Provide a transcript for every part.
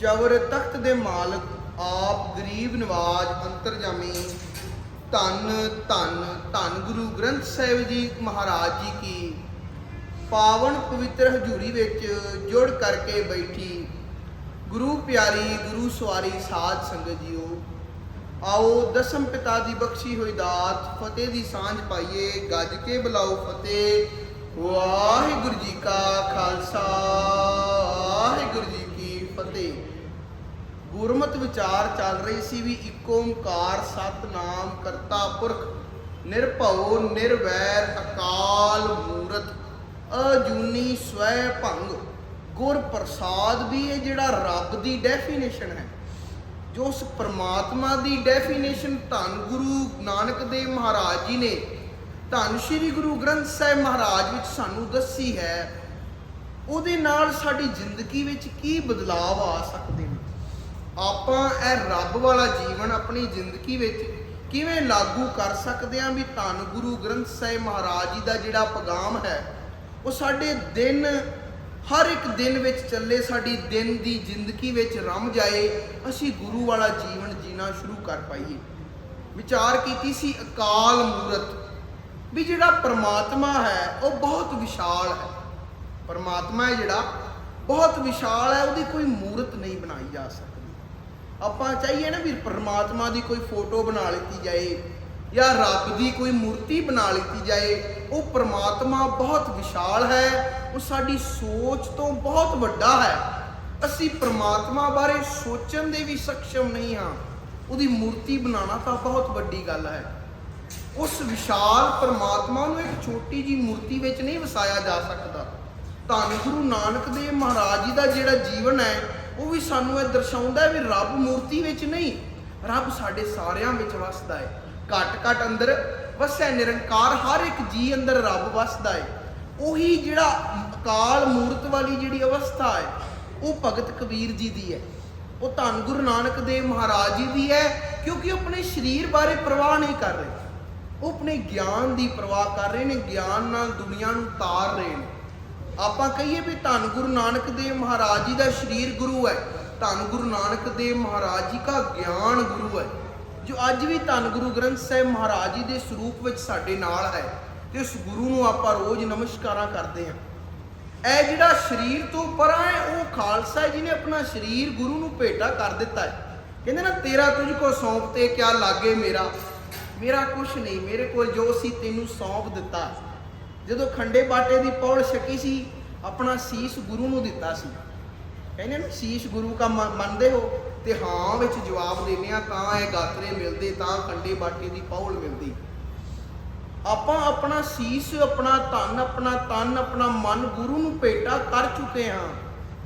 ਚਵਰ ਤਖਤ ਦੇ ਮਾਲਕ, ਆਪ ਗਰੀਬ ਨਵਾਜ, ਅੰਤਰਜਾਮੀ, ਧੰਨ ਧੰਨ ਧੰਨ ਗੁਰੂ ਗ੍ਰੰਥ ਸਾਹਿਬ ਜੀ ਮਹਾਰਾਜ ਜੀ ਕੀ ਪਾਵਨ ਪਵਿੱਤਰ ਹਜ਼ੂਰੀ ਵਿੱਚ ਜੁੜ ਕਰਕੇ ਬੈਠੀ। ਗੁਰੂ ਪਿਆਰੀ, ਗੁਰੂ ਸਵਾਰੀ ਸਾਧ ਸੰਗਤ ਜੀਓ, ਆਓ ਦਸਮ ਪਿਤਾ ਦੀ ਬਖਸ਼ੀ ਹੋਈ ਦਾਤ, ਫਤਿਹ ਦੀ ਸਾਂਝ ਪਾਈਏ, ਗੱਜ ਕੇ ਬੁਲਾਓ ਫਤਿਹ। ਵਾਹਿਗੁਰੂ ਜੀ ਕਾ ਖਾਲਸਾ, ਵਾਹਿਗੁਰੂ ਜੀ ਕੀ ਫਤਿਹ। ਗੁਰਮਤ ਵਿਚਾਰ ਚੱਲ ਰਹੀ ਸੀ ਵੀ ਇੱਕ ਓੰਕਾਰ ਸਤਨਾਮ ਕਰਤਾ ਪੁਰਖ, ਨਿਰਭਉ, ਨਿਰਵੈਰ, ਅਕਾਲ ਮੂਰਤ, ਅਜੂਨੀ ਸਵੈ ਭੰਗ। ਗੁਰ ਪ੍ਰਸਾਦ ਵੀ ਇਹ ਜਿਹੜਾ ਰੱਬ ਦੀ ਡੈਫੀਨੇਸ਼ਨ ਹੈ, ਜੋ ਉਸ ਪ੍ਰਮਾਤਮਾ ਦੀ ਡੈਫੀਨੇਸ਼ਨ ਧੰਨ ਗੁਰੂ ਨਾਨਕ ਦੇਵ ਮਹਾਰਾਜ ਜੀ ਨੇ, ਧੰਨ ਸ਼੍ਰੀ ਗੁਰੂ ਗ੍ਰੰਥ ਸਾਹਿਬ ਮਹਾਰਾਜ ਵਿੱਚ ਸਾਨੂੰ ਦੱਸੀ ਹੈ, ਉਹਦੇ ਨਾਲ ਸਾਡੀ ਜ਼ਿੰਦਗੀ ਵਿੱਚ ਕੀ ਬਦਲਾਅ ਆ ਸਕਦੇ ਨੇ? ਆਪਾਂ ਇਹ ਰੱਬ ਵਾਲਾ ਜੀਵਨ ਆਪਣੀ ਜ਼ਿੰਦਗੀ ਵਿੱਚ ਕਿਵੇਂ ਲਾਗੂ ਕਰ ਸਕਦੇ ਹਾਂ ਵੀ ਧੰਨ ਗੁਰੂ ਗ੍ਰੰਥ ਸਾਹਿਬ ਮਹਾਰਾਜ ਜੀ ਦਾ ਜਿਹੜਾ ਪੈਗਾਮ ਹੈ, ਉਹ ਸਾਡੇ ਦਿਨ, ਹਰ ਇੱਕ ਦਿਨ ਵਿੱਚ ਚੱਲੇ, ਸਾਡੀ ਦਿਨ ਦੀ ਜ਼ਿੰਦਗੀ ਵਿੱਚ ਰਮ ਜਾਏ, ਅਸੀਂ ਗੁਰੂ ਵਾਲਾ ਜੀਵਨ ਜੀਣਾ ਸ਼ੁਰੂ ਕਰ ਪਾਈਏ। ਵਿਚਾਰ ਕੀਤੀ ਸੀ ਅਕਾਲ ਮੂਰਤ, ਵੀ ਜਿਹੜਾ ਪ੍ਰਮਾਤਮਾ ਹੈ, ਉਹ ਬਹੁਤ ਵਿਸ਼ਾਲ ਹੈ। ਪਰਮਾਤਮਾ ਹੈ ਜਿਹੜਾ, ਬਹੁਤ ਵਿਸ਼ਾਲ ਹੈ, ਉਹਦੀ ਕੋਈ ਮੂਰਤ ਨਹੀਂ ਬਣਾਈ ਜਾ ਸਕਦੀ। ਆਪਾਂ ਚਾਹੀਏ ਨਾ ਵੀ ਪਰਮਾਤਮਾ ਦੀ ਕੋਈ ਫੋਟੋ ਬਣਾ ਲਿੱਤੀ ਜਾਏ ਜਾਂ ਰੱਬ ਦੀ ਕੋਈ ਮੂਰਤੀ ਬਣਾ ਲਿੱਤੀ ਜਾਏ, ਉਹ ਪਰਮਾਤਮਾ ਬਹੁਤ ਵਿਸ਼ਾਲ ਹੈ, ਉਹ ਸਾਡੀ ਸੋਚ ਤੋਂ ਬਹੁਤ ਵੱਡਾ ਹੈ। ਅਸੀਂ ਪਰਮਾਤਮਾ ਬਾਰੇ ਸੋਚਣ ਦੇ ਵੀ ਸક્ષਮ ਨਹੀਂ ਹਾਂ, ਉਹਦੀ ਮੂਰਤੀ ਬਣਾਉਣਾ ਤਾਂ ਬਹੁਤ ਵੱਡੀ ਗੱਲ ਹੈ। ਉਸ ਵਿਸ਼ਾਲ ਪਰਮਾਤਮਾ ਨੂੰ ਇੱਕ ਛੋਟੀ ਜੀ ਮੂਰਤੀ ਵਿੱਚ ਨਹੀਂ ਵਸਾਇਆ ਜਾ ਸਕਦਾ। ਧੰਨ ਗੁਰੂ ਨਾਨਕ ਦੇਵ ਮਹਾਰਾਜ ਜੀ ਦਾ ਜਿਹੜਾ ਜੀਵਨ ਹੈ ਉਹ ਵੀ ਸਾਨੂੰ ਇਹ ਦਰਸਾਉਂਦਾ ਵੀ ਰੱਬ ਮੂਰਤੀ ਵਿੱਚ ਨਹੀਂ, ਰੱਬ ਸਾਡੇ ਸਾਰਿਆਂ ਵਿੱਚ ਵਸਦਾ ਹੈ। ਘਟ ਘਟ ਅੰਦਰ ਵਸੈ, ਨਿਰੰਕਾਰ ਹਰ ਇੱਕ ਜੀ ਅੰਦਰ ਰੱਬ ਵਸਦਾ ਹੈ। ਉਹੀ ਜਿਹੜਾ ਅਕਾਲ ਮੂਰਤ ਵਾਲੀ ਜਿਹੜੀ ਅਵਸਥਾ ਹੈ, ਉਹ ਭਗਤ ਕਬੀਰ ਜੀ ਦੀ ਹੈ। ਉਹ ਧੰਨ ਗੁਰੂ ਨਾਨਕ ਦੇਵ ਮਹਾਰਾਜ ਜੀ ਦੀ ਹੈ, ਕਿਉਂਕਿ ਉਹ ਆਪਣੇ ਸਰੀਰ ਬਾਰੇ ਪ੍ਰਵਾਹ ਨਹੀਂ ਕਰ ਰਹੇ। ਉਹ ਆਪਣੇ ਗਿਆਨ ਦੀ ਪਰਵਾਹ ਕਰ ਰਹੇ ਨੇ, ਗਿਆਨ ਨਾਲ ਦੁਨੀਆ ਨੂੰ ਤਾਰ ਰਹੇ ਨੇ। ਆਪਾਂ ਕਹੀਏ ਵੀ ਧੰਨ ਗੁਰੂ ਨਾਨਕ ਦੇਵ ਮਹਾਰਾਜ ਜੀ ਦਾ ਸਰੀਰ ਗੁਰੂ ਹੈ, ਧੰਨ ਗੁਰੂ ਨਾਨਕ ਦੇਵ ਮਹਾਰਾਜ ਜੀ ਦਾ ਗਿਆਨ ਗੁਰੂ ਹੈ, ਜੋ ਅੱਜ ਵੀ ਧੰਨ ਗੁਰੂ ਗ੍ਰੰਥ ਸਾਹਿਬ ਮਹਾਰਾਜ ਜੀ ਦੇ ਸਰੂਪ ਵਿੱਚ ਸਾਡੇ ਨਾਲ ਹੈ, ਤੇ ਉਸ ਗੁਰੂ ਨੂੰ ਆਪਾਂ ਰੋਜ਼ ਨਮਸਕਾਰਾਂ ਕਰਦੇ ਹਾਂ। ਇਹ ਜਿਹੜਾ ਸਰੀਰ ਤੋਂ ਪਰਾਂ ਹੈ ਉਹ ਖਾਲਸਾ ਜੀ ਨੇ ਆਪਣਾ ਸਰੀਰ ਗੁਰੂ ਨੂੰ ਭੇਟਾ ਕਰ ਦਿੱਤਾ ਹੈ। ਕਹਿੰਦੇ ਨਾ, ਤੇਰਾ ਤੁਝ ਕੋ ਸੌਂਪ ਤੇ ਕਿਆ ਲਾਗੇ ਮੇਰਾ? ਮੇਰਾ ਕੁਛ ਨਹੀਂ, ਮੇਰੇ ਕੋਲ ਜੋ ਸੀ ਤੈਨੂੰ ਸੌਂਪ ਦਿੱਤਾ। ਜਦੋਂ ਖੰਡੇ ਬਾਟੇ ਦੀ ਪੌਲ ਛਕੀ ਸੀ, ਆਪਣਾ ਸੀਸ ਗੁਰੂ ਨੂੰ ਦਿੱਤਾ ਸੀ। ਕਹਿੰਦੇ ਨਾ, ਸੀਸ ਗੁਰੂ ਕਾ ਮੰਨਦੇ ਹੋ? ਤੇ ਹਾਂ ਵਿੱਚ ਜਵਾਬ ਦਿੰਦੇ ਆ, ਤਾਂ ਇਹ ਗਾਤਰੇ ਮਿਲਦੇ, ਤਾਂ ਖੰਡੇ ਬਾਟੇ ਦੀ ਪੌਲ ਮਿਲਦੀ। ਆਪਾਂ ਆਪਣਾ ਸੀਸ, ਆਪਣਾ ਤਨ ਆਪਣਾ ਤਨ, ਆਪਣਾ ਮਨ ਗੁਰੂ ਨੂੰ ਭੇਟਾ ਕਰ ਚੁੱਕੇ ਹਾਂ,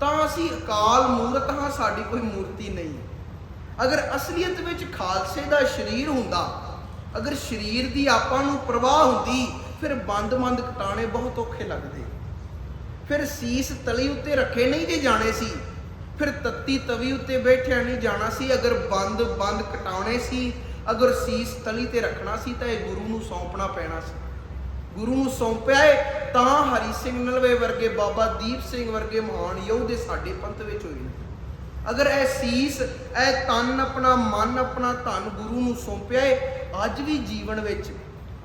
ਤਾਂ ਅਸੀਂ ਅਕਾਲ ਮੂਰਤ ਹਾਂ, ਸਾਡੀ ਕੋਈ ਮੂਰਤੀ ਨਹੀਂ। ਅਗਰ ਅਸਲੀਅਤ ਵਿੱਚ ਖਾਲਸੇ ਦਾ ਸਰੀਰ ਹੁੰਦਾ, ਅਗਰ ਸਰੀਰ ਦੀ ਆਪਾਂ ਨੂੰ ਪ੍ਰਵਾਹ ਹੁੰਦੀ ਫਿਰ ਬੰਦ-ਬੰਦ ਕਟਾਣੇ ਬਹੁਤ ਔਖੇ ਲੱਗਦੇ। ਫਿਰ ਸੀਸ ਤਲੀ ਉੱਤੇ ਰੱਖੇ ਨਹੀਂ ਜੇ ਜਾਣੇ ਸੀ। ਫਿਰ ਤੱਤੀ ਤਵੀ ਉੱਤੇ ਬੈਠਿਆ ਨਹੀਂ ਜਾਣਾ ਸੀ। ਅਗਰ ਬੰਦ ਬੰਦ ਕਟਾਉਣੇ ਸੀ, ਅਗਰ ਸੀਸ ਤਲੀ ਤੇ ਰੱਖਣਾ ਸੀ ਤਾਂ ਇਹ ਗੁਰੂ ਨੂੰ ਸੌਂਪਣਾ ਪੈਣਾ ਸੀ। ਗੁਰੂ ਨੂੰ ਸੌਂਪਿਆ ਏ, ਤਾਂ ਹਰੀ ਸਿੰਘ ਨਲਵੇ ਵਰਗੇ ਬਾਬਾ ਦੀਪ ਸਿੰਘ ਵਰਗੇ ਮਹਾਨ ਯੋਧੇ ਸਾਡੇ ਪੰਥ ਵਿੱਚ ਹੋਏ ਨੇ। ਅਗਰ ਇਹ ਸੀਸ, ਇਹ ਤਨ ਆਪਣਾ, ਮਨ ਆਪਣਾ ਧਨ ਗੁਰੂ ਨੂੰ ਸੌਂਪਿਆ ਏ, ਅੱਜ ਵੀ ਜੀਵਨ ਵਿੱਚ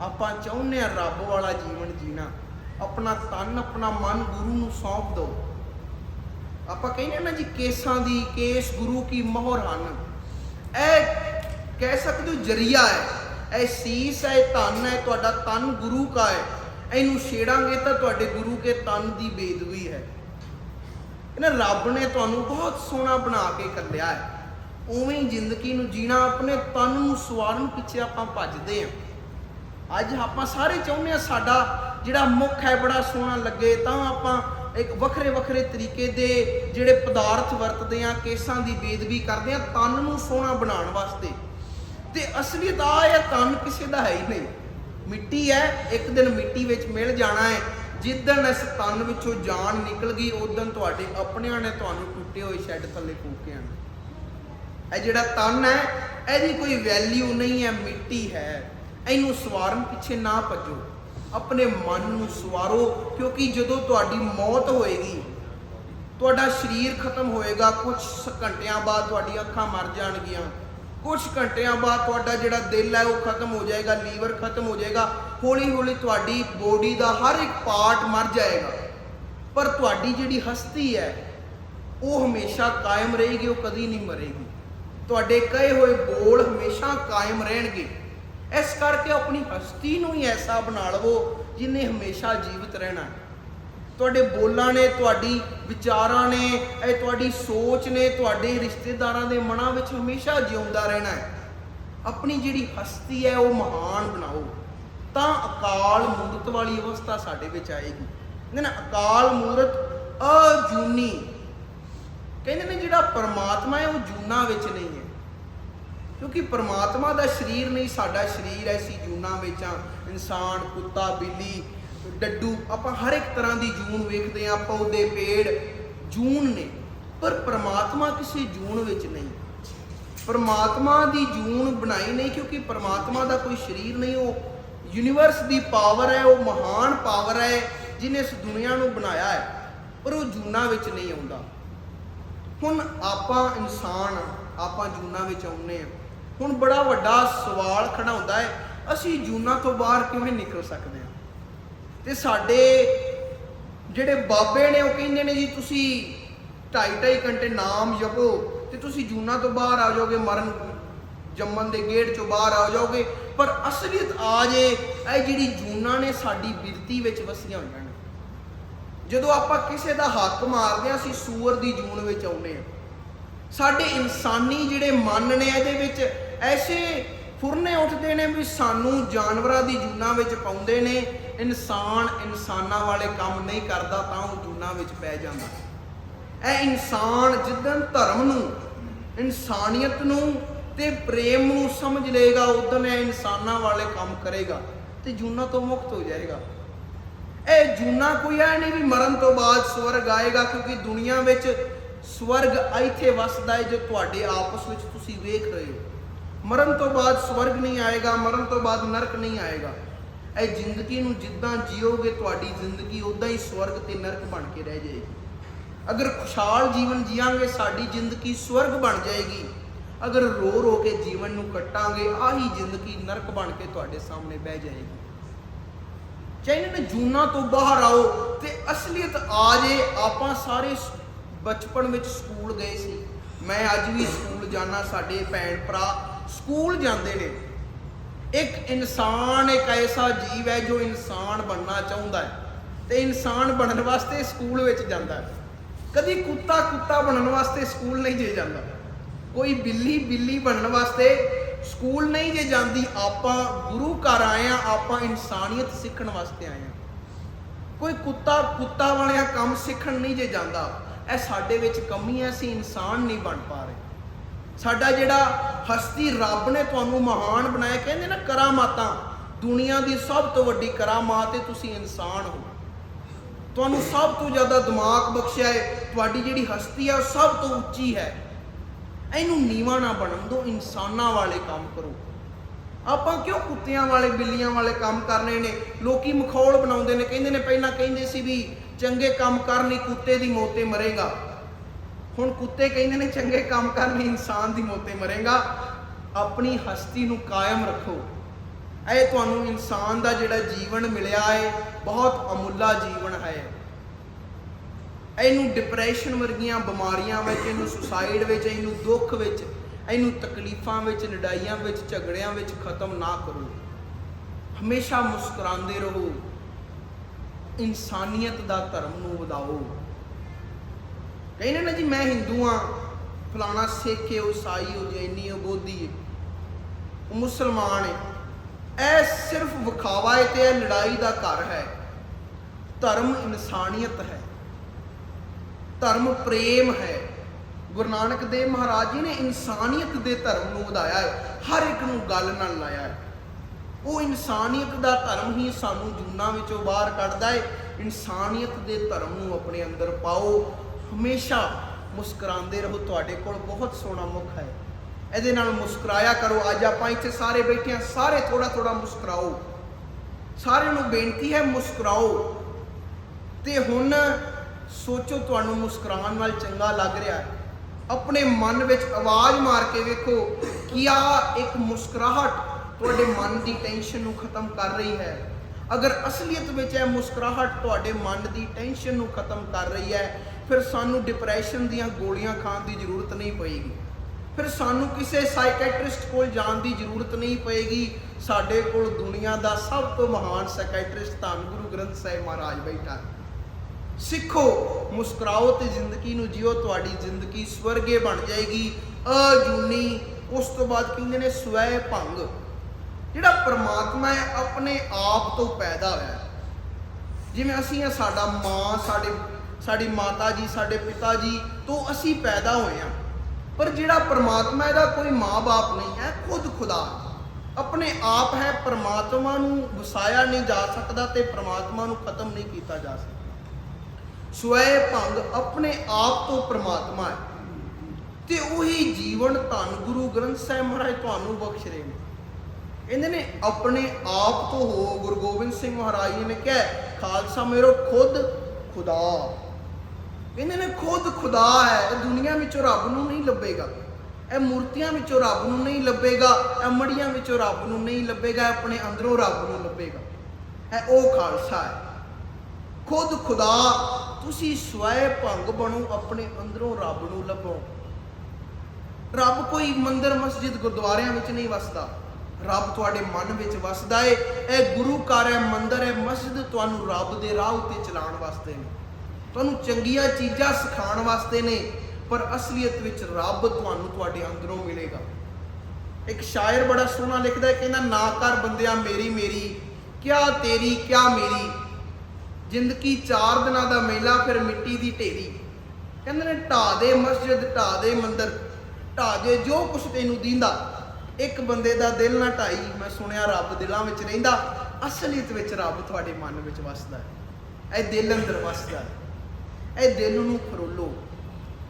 ਆਪਾਂ ਚਾਹੁੰਦੇ ਆ ਰੱਬ ਵਾਲਾ ਜੀਵਨ ਜੀਣਾ, ਆਪਣਾ ਤਨ, ਆਪਣਾ ਮਨ ਗੁਰੂ ਨੂੰ ਸੌਂਪ ਦਿਓ। ਆਪਾਂ ਕਹਿੰਦੇ ਆ ਨਾ ਜੀ, ਕੇਸਾਂ ਦੀ ਕੇਸ ਗੁਰੂ ਕੀ ਮੋਹਰ ਹਨ। ਇਹ ਕਹਿ ਸਕਦੇ ਹੋ ਜਰੀਆ ਹੈ। ਇਹ ਸੀਸ ਹੈ ਧਨ ਹੈ, ਤੁਹਾਡਾ ਤਨ ਗੁਰੂ ਕਾ ਹੈ। ਇਹਨੂੰ ਛੇੜਾਂਗੇ ਤਾਂ ਤੁਹਾਡੇ ਗੁਰੂ ਕੇ ਤਨ ਦੀ ਬੇਦਬੀ ਹੈ। ਇਹਨਾਂ ਰੱਬ ਨੇ ਤੁਹਾਨੂੰ ਬਹੁਤ ਸੋਹਣਾ ਬਣਾ ਕੇ ਕੱਲਿਆ ਹੈ। ਉਵੇਂ ਹੀ ਜ਼ਿੰਦਗੀ ਨੂੰ ਜੀਣਾ, ਆਪਣੇ ਤਨ ਨੂੰ ਸਵਾਰਨ ਪਿੱਛੇ ਆਪਾਂ ਭੱਜਦੇ ਹਾਂ। ਅੱਜ ਆਪਾਂ ਸਾਰੇ ਚਾਹੁੰਦੇ ਆ ਸਾਡਾ ਜਿਹੜਾ ਮੁੱਖ ਹੈ, ਬੜਾ ਸੋਹਣਾ ਲੱਗੇ, ਤਾਂ ਆਪਾਂ ਇੱਕ ਵੱਖਰੇ ਵੱਖਰੇ ਤਰੀਕੇ ਦੇ ਜਿਹੜੇ ਪਦਾਰਥ ਵਰਤਦੇ ਆ ਕੇਸਾਂ ਦੀ ਬੇਦਬੀ ਕਰਦੇ ਆ ਤਨ ਨੂੰ ਸੋਹਣਾ ਬਣਾਉਣ ਵਾਸਤੇ। ਤੇ ਅਸਲੀਅਤ ਆ ਹੈ, ਤਨ ਕਿਸੇ ਦਾ ਹੈ ਹੀ ਨਹੀਂ। ਮਿੱਟੀ ਹੈ, ਇੱਕ ਦਿਨ ਮਿੱਟੀ ਵਿੱਚ ਮਿਲ ਜਾਣਾ ਹੈ। ਜਿੱਦਣ ਇਸ ਤਨ ਵਿੱਚੋਂ ਜਾਨ ਨਿਕਲ ਗਈ ਉਦੋਂ ਤੁਹਾਡੇ ਆਪਣਿਆਂ ਨੇ ਤੁਹਾਨੂੰ ਟੁੱਟੇ ਹੋਏ ਸ਼ੈੱਡ ਥੱਲੇ ਫੂਕਿਆ ਇਹ ਜਿਹੜਾ ਤਨ ਹੈ, ਇਹਦੀ ਕੋਈ ਵੈਲਿਊ ਨਹੀਂ ਹੈ, ਮਿੱਟੀ ਹੈ। ਇਹਨੂੰ ਸਵਾਰਨ ਪਿੱਛੇ ਨਾ ਭੱਜੋ। ਆਪਣੇ ਮਨ ਨੂੰ ਸਵਾਰੋ, ਕਿਉਂਕਿ ਜਦੋਂ ਤੁਹਾਡੀ ਮੌਤ ਹੋਏਗੀ, ਤੁਹਾਡਾ ਸਰੀਰ ਖਤਮ ਹੋਏਗਾ, ਕੁਝ ਘੰਟਿਆਂ ਬਾਅਦ ਤੁਹਾਡੀਆਂ ਅੱਖਾਂ ਮਰ ਜਾਣਗੀਆਂ। ਕੁਝ ਘੰਟਿਆਂ ਬਾਅਦ ਤੁਹਾਡਾ ਜਿਹੜਾ ਦਿਲ ਹੈ, ਉਹ ਖਤਮ ਹੋ ਜਾਏਗਾ, ਲੀਵਰ ਖਤਮ ਹੋ ਜਾਏਗਾ। ਹੌਲੀ ਹੌਲੀ ਤੁਹਾਡੀ ਬੋਡੀ ਦਾ ਹਰ ਇੱਕ ਪਾਰਟ ਮਰ ਜਾਏਗਾ। ਪਰ ਤੁਹਾਡੀ ਜਿਹੜੀ ਹਸਤੀ ਹੈ, ਉਹ ਹਮੇਸ਼ਾ ਕਾਇਮ ਰਹੇਗੀ, ਉਹ ਕਦੀ ਨਹੀਂ ਮਰੇਗੀ। ਤੁਹਾਡੇ ਕਹੇ ਹੋਏ ਬੋਲ ਹਮੇਸ਼ਾ ਕਾਇਮ ਰਹਿਣਗੇ। ਇਸ ਕਰਕੇ ਆਪਣੀ ਹਸਤੀ ਨੂੰ ਹੀ ਐਸਾ ਬਣਾ ਲਵੋ ਜਿਨੇ ਹਮੇਸ਼ਾ ਜੀਵਤ ਰਹਿਣਾ ਤੁਹਾਡੇ ਬੋਲਾਂ ਨੇ, ਤੁਹਾਡੀ ਵਿਚਾਰਾਂ ਨੇ, ਇਹ ਤੁਹਾਡੀ ਸੋਚ ਨੇ, ਤੁਹਾਡੇ ਰਿਸ਼ਤੇਦਾਰਾਂ ਦੇ ਮਨਾਂ ਵਿੱਚ ਹਮੇਸ਼ਾ ਜਿਉਂਦਾ ਰਹਿਣਾ ਹੈ। ਆਪਣੀ ਜਿਹੜੀ ਹਸਤੀ ਹੈ, ਉਹ ਮਹਾਨ ਬਣਾਓ। ਤਾਂ ਅਕਾਲ ਮੂਰਤ ਵਾਲੀ ਅਵਸਥਾ ਸਾਡੇ ਵਿੱਚ ਆਏਗੀ। ਕਹਿੰਦੇ ਨਾ, ਅਕਾਲ ਮੂਰਤ ਅਜੂਨੀ। ਕਹਿੰਦੇ ਨੇ, ਜਿਹੜਾ ਪਰਮਾਤਮਾ ਹੈ, ਉਹ ਜੂਨਾ ਵਿੱਚ ਨਹੀਂ। ਕਿਉਂਕਿ ਪਰਮਾਤਮਾ ਦਾ ਸਰੀਰ ਨਹੀਂ, ਸਾਡਾ ਸਰੀਰ ਹੈ ਅਸੀਂ ਜੂਨਾ ਵਿੱਚ ਆ ਇਨਸਾਨ, ਕੁੱਤਾ, ਬਿੱਲੀ, ਡੱਡੂ, ਆਪਾਂ ਹਰ ਇੱਕ ਤਰ੍ਹਾਂ ਦੀ ਜੂਨ ਵੇਖਦੇ ਆ ਪੌਦੇ, ਪੇੜ, ਜੂਨ ਨੇ। ਪਰ ਪਰਮਾਤਮਾ ਕਿਸੇ ਜੂਨ ਵਿੱਚ ਨਹੀਂ। ਪਰਮਾਤਮਾ ਦੀ ਜੂਨ ਬਣਾਈ ਨਹੀਂ ਕਿਉਂਕਿ ਪਰਮਾਤਮਾ ਦਾ ਕੋਈ ਸਰੀਰ ਨਹੀਂ, ਉਹ ਯੂਨੀਵਰਸ ਦੀ ਪਾਵਰ ਹੈ, ਉਹ ਮਹਾਨ ਪਾਵਰ ਹੈ ਜਿਨੇ ਇਸ ਦੁਨੀਆ ਨੂੰ ਬਣਾਇਆ ਹੈ। ਪਰ ਉਹ ਜੂਨਾ ਵਿੱਚ ਨਹੀਂ ਆਉਂਦਾ। ਹੁਣ ਆਪਾਂ ਇਨਸਾਨ ਆਪਾਂ ਜੂਨਾ ਵਿੱਚ ਆਉਂਦੇ ਹਾਂ। ਹੁਣ ਬੜਾ ਵੱਡਾ ਸਵਾਲ ਖੜਾ ਹੁੰਦਾ ਹੈ, ਅਸੀਂ ਜੂਨਾ ਤੋਂ ਬਾਹਰ ਕਿਵੇਂ ਨਿਕਲ ਸਕਦੇ ਹਾਂ? ਤੇ ਸਾਡੇ ਜਿਹੜੇ ਬਾਬੇ ਨੇ, ਉਹ ਕਹਿੰਦੇ ਨੇ ਜੀ, ਤੁਸੀਂ ਢਾਈ ਢਾਈ ਘੰਟੇ ਨਾਮ ਜਪੋ ਤੇ ਤੁਸੀਂ ਜੂਨਾ ਤੋਂ ਬਾਹਰ ਆ ਜਾਓਗੇ, ਮਰਨ ਜੰਮਣ ਦੇ ਗੇਟ ਚੋਂ ਬਾਹਰ ਆ ਜਾਓਗੇ। ਪਰ ਅਸਲੀਅਤ ਆ ਜੇ, ਇਹ ਜਿਹੜੀ ਜੂਨਾ ਨੇ ਸਾਡੀ ਬਿਰਤੀ ਵਿੱਚ ਵਸੀਆਂ ਹੋਈਆਂ ਨੇ। ਜਦੋਂ ਆਪਾਂ ਕਿਸੇ ਦਾ ਹੱਕ ਮਾਰਦੇ ਹਾਂ, ਅਸੀਂ ਸੂਰ ਦੀ ਜੂਨ ਵਿੱਚ ਆਉਂਦੇ ਹਾਂ। ਸਾਡੇ ਇਨਸਾਨੀ ਜਿਹੜੇ ਮਨ ਨੇ ਇਹਦੇ ਵਿੱਚ, ਐਸੇ ਫੁਰਨੇ ਉੱਠਦੇ ਨੇ ਵੀ ਸਾਨੂੰ ਜਾਨਵਰਾਂ ਦੀ ਜੂਨਾਂ ਵਿੱਚ ਪਾਉਂਦੇ ਨੇ। ਇਨਸਾਨ ਇਨਸਾਨਾਂ ਵਾਲੇ ਕੰਮ ਨਹੀਂ ਕਰਦਾ ਤਾਂ ਉਹ ਜੂਨਾਂ ਵਿੱਚ ਪੈ ਜਾਂਦਾ। ਇਹ ਇਨਸਾਨ ਜਿੱਦਣ ਧਰਮ ਨੂੰ, ਇਨਸਾਨੀਅਤ ਨੂੰ ਤੇ ਪ੍ਰੇਮ ਨੂੰ ਸਮਝ ਲਏਗਾ, ਉਦੋਂ ਇਹ ਇਨਸਾਨਾਂ ਵਾਲੇ ਕੰਮ ਕਰੇਗਾ ਤੇ ਜੂਨਾਂ ਤੋਂ ਮੁਕਤ ਹੋ ਜਾਏਗਾ। ਇਹ ਜੂਨਾ ਕੋਈ ਐ ਨਹੀਂ ਵੀ ਮਰਨ ਤੋਂ ਬਾਅਦ ਸਵਰਗ ਆਏਗਾ ਕਿਉਂਕਿ ਦੁਨੀਆ ਵਿੱਚ ਸਵਰਗ ਇੱਥੇ ਵਸਦਾ ਹੈ ਜੋ ਤੁਹਾਡੇ ਆਪਸ ਵਿੱਚ ਤੁਸੀਂ ਵੇਖ ਰਹੇ ਹੋ। ਮਰਨ ਤੋਂ ਬਾਅਦ ਸਵਰਗ ਨਹੀਂ ਆਏਗਾ, ਮਰਨ ਤੋਂ ਬਾਅਦ ਨਰਕ ਨਹੀਂ ਆਏਗਾ। ਇਹ ਜ਼ਿੰਦਗੀ ਨੂੰ ਜਿੱਦਾਂ ਜੀਓਗੇ, ਤੁਹਾਡੀ ਜ਼ਿੰਦਗੀ ਉਦਾਂ ਹੀ ਸਵਰਗ ਤੇ ਨਰਕ ਬਣ ਕੇ ਰਹਿ ਜਾਏਗੀ। ਅਗਰ ਖੁਸ਼ਹਾਲ ਜੀਵਨ ਜੀਵਾਂਗੇ ਸਾਡੀ ਜ਼ਿੰਦਗੀ ਸਵਰਗ ਬਣ ਜਾਏਗੀ। ਅਗਰ ਰੋ ਰੋ ਕੇ ਜੀਵਨ ਨੂੰ ਕੱਟਾਂਗੇ, ਆਹੀ ਜ਼ਿੰਦਗੀ ਨਰਕ ਬਣ ਕੇ ਤੁਹਾਡੇ ਸਾਹਮਣੇ ਬਹਿ ਜਾਏਗੀ। ਚਾਹੀਏ ਨਾ ਜੂਨਾ ਤੋਂ ਬਾਹਰ ਆਓ ਤੇ ਅਸਲੀਅਤ ਆ ਜੇ, ਆਪਾਂ ਸਾਰੇ ਬਚਪਨ ਵਿੱਚ ਸਕੂਲ ਗਏ ਸੀ। ਮੈਂ ਅੱਜ ਵੀ ਸਕੂਲ ਜਾਣਾ ਸਾਡੇ ਭੈਣ ਭਰਾ ਸਕੂਲ ਜਾਂਦੇ ਨੇ। ਇੱਕ ਇਨਸਾਨ ਇੱਕ ਐਸਾ ਜੀਵ ਹੈ ਜੋ ਇਨਸਾਨ ਬਣਨਾ ਚਾਹੁੰਦਾ ਹੈ ਤੇ ਇਨਸਾਨ ਬਣਨ ਵਾਸਤੇ ਸਕੂਲ ਵਿੱਚ ਜਾਂਦਾ ਹੈ। ਕਦੀ ਕੁੱਤਾ ਕੁੱਤਾ ਬਣਨ ਵਾਸਤੇ ਸਕੂਲ ਨਹੀਂ ਜੇ ਜਾਂਦਾ। ਕੋਈ ਬਿੱਲੀ ਬਿੱਲੀ ਬਣਨ ਵਾਸਤੇ ਸਕੂਲ ਨਹੀਂ ਜੇ ਜਾਂਦੀ। ਆਪਾਂ ਗੁਰੂ ਘਰ ਆਏ ਆ ਆਪਾਂ ਇਨਸਾਨੀਅਤ ਸਿੱਖਣ ਵਾਸਤੇ ਆਏ ਆ ਕੋਈ ਕੁੱਤਾ ਕੁੱਤਾ ਵਾਲਿਆਂ ਕੰਮ ਸਿੱਖਣ ਨਹੀਂ ਜੇ ਜਾਂਦਾ। ਇਹ ਸਾਡੇ ਵਿੱਚ ਕਮੀ ਹੈ, ਅਸੀਂ ਇਨਸਾਨ ਨਹੀਂ ਬਣ ਪਾ ਰਹੇ। ਸਾਡਾ ਜਿਹੜਾ ਹਸਤੀ ਰੱਬ ਨੇ ਤੁਹਾਨੂੰ ਮਹਾਨ ਬਣਾਇਆ, ਕਹਿੰਦੇ ਨਾ ਕਰਾਮਾਤਾਂ, ਦੁਨੀਆ ਦੀ ਸਭ ਤੋਂ ਵੱਡੀ ਕਰਾਮਾਤ ਹੈ ਤੁਸੀਂ ਇਨਸਾਨ ਹੋ। ਤੁਹਾਨੂੰ ਸਭ ਤੋਂ ਜ਼ਿਆਦਾ ਦਿਮਾਗ ਬਖਸ਼ਿਆ ਹੈ, ਤੁਹਾਡੀ ਜਿਹੜੀ ਹਸਤੀ ਹੈ ਉਹ ਸਭ ਤੋਂ ਉੱਚੀ ਹੈ। ਇਹਨੂੰ ਨੀਵਾ ਨਾ ਬਣਨ ਦਿਓ, ਇਨਸਾਨਾਂ ਵਾਲੇ ਕੰਮ ਕਰੋ। ਆਪਾਂ ਕਿਉਂ ਕੁੱਤਿਆਂ ਵਾਲੇ, ਬਿੱਲੀਆਂ ਵਾਲੇ ਕੰਮ ਕਰਨੇ ਨੇ? ਲੋਕੀ ਮਖੌਲ ਬਣਾਉਂਦੇ ਨੇ, ਕਹਿੰਦੇ ਨੇ, ਪਹਿਲਾਂ ਕਹਿੰਦੇ ਸੀ ਵੀ ਚੰਗੇ ਕੰਮ ਕਰਨੀ ਕੁੱਤੇ ਦੀ ਮੌਤੇ ਮਰੇਗਾ। ਹੁਣ ਕੁੱਤੇ ਕਹਿੰਦੇ ਨੇ ਚੰਗੇ ਕੰਮ ਕਰਨੀ ਇਨਸਾਨ ਦੀ ਮੌਤੇ ਮਰੇਗਾ। ਆਪਣੀ ਹਸਤੀ ਨੂੰ ਕਾਇਮ ਰੱਖੋ। ਇਹ ਤੁਹਾਨੂੰ ਇਨਸਾਨ ਦਾ ਜਿਹੜਾ ਜੀਵਨ ਮਿਲਿਆ ਹੈ ਬਹੁਤ ਅਮੁੱਲਾ ਜੀਵਨ ਹੈ। ਇਹਨੂੰ ਡਿਪਰੈਸ਼ਨ ਵਰਗੀਆਂ ਬਿਮਾਰੀਆਂ ਵਿੱਚ, ਇਹਨੂੰ ਸੁਸਾਈਡ ਵਿੱਚ, ਇਹਨੂੰ ਦੁੱਖ ਵਿੱਚ, ਇਹਨੂੰ ਤਕਲੀਫਾਂ ਵਿੱਚ, ਲੜਾਈਆਂ ਵਿੱਚ, ਝਗੜਿਆਂ ਵਿੱਚ ਖਤਮ ਨਾ ਕਰੋ। ਹਮੇਸ਼ਾ ਮੁਸਕਰਾਉਂਦੇ ਰਹੋ। ਇਨਸਾਨੀਅਤ ਦਾ ਧਰਮ ਨੂੰ ਵਧਾਓ। ਕਹਿੰਦੇ ਨਾ ਜੀ, ਮੈਂ ਹਿੰਦੂ ਆ ਫਲਾਣਾ ਸਿੱਖ ਹੈ, ਉਹ ਈਸਾਈ ਹੋ ਜੈਨੀ ਹੋ ਬੋਧੀ ਹੈ। ਉਹ ਮੁਸਲਮਾਨ ਹੈ। ਇਹ ਸਿਰਫ ਵਿਖਾਵਾ ਹੈ ਤੇ ਇਹ ਲੜਾਈ ਦਾ ਘਰ ਹੈ। ਧਰਮ ਇਨਸਾਨੀਅਤ ਹੈ। ਧਰਮ ਪ੍ਰੇਮ ਹੈ। ਗੁਰੂ ਨਾਨਕ ਦੇਵ ਮਹਾਰਾਜ ਜੀ ਨੇ ਇਨਸਾਨੀਅਤ ਦੇ ਧਰਮ ਨੂੰ ਵਧਾਇਆ ਹੈ। ਹਰ ਇੱਕ ਨੂੰ ਗੱਲ ਨਾਲ ਲਾਇਆ ਹੈ। ਉਹ ਇਨਸਾਨੀਅਤ ਦਾ ਧਰਮ ਹੀ ਸਾਨੂੰ ਜੂਨਾਂ ਵਿੱਚੋਂ ਬਾਹਰ ਕੱਢਦਾ ਹੈ ਇਨਸਾਨੀਅਤ ਦੇ ਧਰਮ ਨੂੰ ਆਪਣੇ ਅੰਦਰ ਪਾਓ। ਹਮੇਸ਼ਾ ਮੁਸਕਰਾਉਂਦੇ ਰਹੋ। ਤੁਹਾਡੇ ਕੋਲ ਬਹੁਤ ਸੋਹਣਾ ਮੁਖ ਹੈ। ਇਹਦੇ ਨਾਲ ਮੁਸਕਰਾਇਆ ਕਰੋ। ਅੱਜ ਆਪਾਂ ਇੱਥੇ ਸਾਰੇ ਬੈਠੇ ਹਾਂ। ਸਾਰੇ ਥੋੜਾ ਥੋੜਾ ਮੁਸਕਰਾਓ। ਸਾਰਿਆਂ ਨੂੰ ਬੇਨਤੀ ਹੈ ਮੁਸਕਰਾਓ। ਤੇ ਹੁਣ ਸੋਚੋ ਤੁਹਾਨੂੰ ਮੁਸਕਰਾਉਣ ਨਾਲ ਚੰਗਾ ਲੱਗ ਰਿਹਾ ਹੈ। ਆਪਣੇ ਮਨ ਵਿੱਚ ਆਵਾਜ਼ ਮਾਰ ਕੇ ਵੇਖੋ। ਕਿ ਆ ਇੱਕ ਮੁਸਕਰਾਹਟ ਤੁਹਾਡੇ ਮਨ ਦੀ ਟੈਨਸ਼ਨ ਨੂੰ ਖਤਮ ਕਰ ਰਹੀ ਹੈ। ਅਗਰ ਅਸਲੀਅਤ ਵਿੱਚ ਇਹ ਮੁਸਕਰਾਹਟ ਤੁਹਾਡੇ ਮਨ ਦੀ ਟੈਨਸ਼ਨ ਨੂੰ ਖਤਮ ਕਰ ਰਹੀ ਹੈ, ਫਿਰ ਸਾਨੂੰ ਡਿਪਰੈਸ਼ਨ ਦੀਆਂ ਗੋਲੀਆਂ ਖਾਣ ਦੀ ਜ਼ਰੂਰਤ ਨਹੀਂ ਪਏਗੀ। ਫਿਰ ਸਾਨੂੰ ਕਿਸੇ ਸਾਈਕੈਟ੍ਰਿਸਟ ਕੋਲ ਜਾਣ ਦੀ ਜ਼ਰੂਰਤ ਨਹੀਂ ਪਏਗੀ। ਸਾਡੇ ਕੋਲ ਦੁਨੀਆ ਦਾ ਸਭ ਤੋਂ ਮਹਾਨ ਸਾਈਕੈਟ੍ਰਿਸਟ ਧੰਨ ਗੁਰੂ ਗ੍ਰੰਥ ਸਾਹਿਬ ਮਹਾਰਾਜ ਬੈਠਾ ਸਿੱਖੋ, ਮੁਸਕਰਾਓ ਤੇ ਜ਼ਿੰਦਗੀ ਨੂੰ ਜਿਓ, ਤੁਹਾਡੀ ਜ਼ਿੰਦਗੀ ਸਵਰਗੇ ਬਣ ਜਾਏਗੀ। ਅਜੂਨੀ, ਉਸ ਤੋਂ ਬਾਅਦ ਕਹਿੰਦੇ ਨੇ? ਸਵੈ ਭੰਗ ਜਿਹੜਾ ਪ੍ਰਮਾਤਮਾ ਹੈ, ਆਪਣੇ ਆਪ ਤੋਂ ਪੈਦਾ ਹੋਇਆ ਜਿਵੇਂ ਅਸੀਂ ਆ, ਸਾਡਾ ਮਾਂ, ਸਾਡੇ, ਸਾਡੀ ਮਾਤਾ ਜੀ, ਸਾਡੇ ਪਿਤਾ ਜੀ ਤੋਂ ਅਸੀਂ ਪੈਦਾ ਹੋਏ ਆ ਪਰ ਜਿਹੜਾ ਪ੍ਰਮਾਤਮਾ ਇਹਦਾ ਕੋਈ ਮਾਂ-ਬਾਪ ਨਹੀਂ ਹੈ, ਖੁਦ ਖੁਦਾ। ਆਪਣੇ ਆਪ ਹੈ, ਪ੍ਰਮਾਤਮਾ ਨੂੰ ਵਸਾਇਆ ਨਹੀਂ ਜਾ ਸਕਦਾ ਤੇ ਪ੍ਰਮਾਤਮਾ ਨੂੰ ਖਤਮ ਨਹੀਂ ਕੀਤਾ ਜਾ ਸਕਦਾ। ਸਵੈ ਭੰਗ ਆਪਣੇ ਆਪ ਤੋਂ ਪ੍ਰਮਾਤਮਾ ਹੈ। ਤੇ ਉਹੀ ਜੀਵਨ ਧੰਨ ਗੁਰੂ ਗ੍ਰੰਥ ਸਾਹਿਬ ਮਹਾਰਾਜ ਤੁਹਾਨੂੰ ਬਖਸ਼ ਰਹੇ ਨੇ। ਕਹਿੰਦੇ ਨੇ ਆਪਣੇ ਆਪ ਤੋਂ ਹੋ ਗੁਰੂ ਗੋਬਿੰਦ ਸਿੰਘ ਮਹਾਰਾਜ ਜੀ ਨੇ ਕਿਹਾ ਖਾਲਸਾ ਮੇਰੋ ਖੁਦ ਖੁਦਾ। ਕਹਿੰਦੇ ਨੇ ਖੁਦ ਖੁਦਾ ਹੈ, ਇਹ ਦੁਨੀਆ ਵਿੱਚੋਂ ਰੱਬ ਨੂੰ ਨਹੀਂ ਲੱਭੇਗਾ। ਇਹ ਮੂਰਤੀਆਂ ਵਿੱਚੋਂ ਰੱਬ ਨੂੰ ਨਹੀਂ ਲੱਭੇਗਾ, ਇਹ ਮੜੀਆਂ ਵਿੱਚੋਂ ਰੱਬ ਨੂੰ ਨਹੀਂ ਲੱਭੇਗਾ ਆਪਣੇ ਅੰਦਰੋਂ ਰੱਬ ਨੂੰ ਲੱਭੇਗਾ। ਇਹ ਉਹ ਖਾਲਸਾ ਹੈ। ਖੁਦ ਖੁਦਾ, ਤੁਸੀਂ ਸਵੈ ਭੰਗ ਬਣੋ, ਆਪਣੇ ਅੰਦਰੋਂ ਰੱਬ ਨੂੰ ਲੱਭੋ। ਰੱਬ ਕੋਈ ਮੰਦਰ, ਮਸਜਿਦ, ਗੁਰਦੁਆਰਿਆਂ ਵਿੱਚ ਨਹੀਂ ਵਸਦਾ। ਰੱਬ ਤੁਹਾਡੇ ਮਨ ਵਿੱਚ ਵਸਦਾ ਏ। ਇਹ ਗੁਰੂ ਘਰ ਹੈ, ਮੰਦਰ ਹੈ, ਮਸਜਿਦ ਤੁਹਾਨੂੰ ਰੱਬ ਦੇ ਰਾਹ ਉੱਤੇ ਚਲਾਉਣ ਵਾਸਤੇ ਨੇ। ਤੁਹਾਨੂੰ ਚੰਗੀਆਂ ਚੀਜ਼ਾਂ ਸਿਖਾਉਣ ਵਾਸਤੇ ਨੇ, ਪਰ ਅਸਲੀਅਤ ਵਿੱਚ ਰੱਬ ਤੁਹਾਨੂੰ ਤੁਹਾਡੇ ਅੰਦਰੋਂ ਮਿਲੇਗਾ। ਇੱਕ ਸ਼ਾਇਰ ਬੜਾ ਸੋਹਣਾ ਲਿਖਦਾ ਹੈ, ਕਹਿੰਦਾ, ਨਾ ਕਰ ਬੰਦਿਆ ਮੇਰੀ ਮੇਰੀ, ਕਿਆ ਤੇਰੀ, ਕਿਆ ਮੇਰੀ। ਜ਼ਿੰਦਗੀ ਚਾਰ ਦਿਨਾਂ ਦਾ ਮੇਲਾ, ਫਿਰ ਮਿੱਟੀ ਦੀ ਢੇਰੀ। ਕਹਿੰਦੇ ਨੇ ਢਾ ਦੇ ਮਸਜਿਦ ਢਾ ਦੇ ਮੰਦਰ ਢਾ ਦੇ ਜੋ ਕੁਛ ਤੈਨੂੰ ਦੀਂਦਾ ਇੱਕ ਬੰਦੇ ਦਾ ਦਿਲ ਨਾ ਢਾਈ, ਮੈਂ ਸੁਣਿਆ ਰੱਬ ਦਿਲਾਂ ਵਿੱਚ ਰਹਿੰਦਾ। ਅਸਲੀਅਤ ਵਿੱਚ ਰੱਬ ਤੁਹਾਡੇ ਮਨ ਵਿੱਚ ਵਸਦਾ ਹੈ। ਇਹ ਦਿਲ ਅੰਦਰ ਵਸਦਾ ਹੈ। ਇਹ ਦਿਲ ਨੂੰ ਖਰੋਲੋ।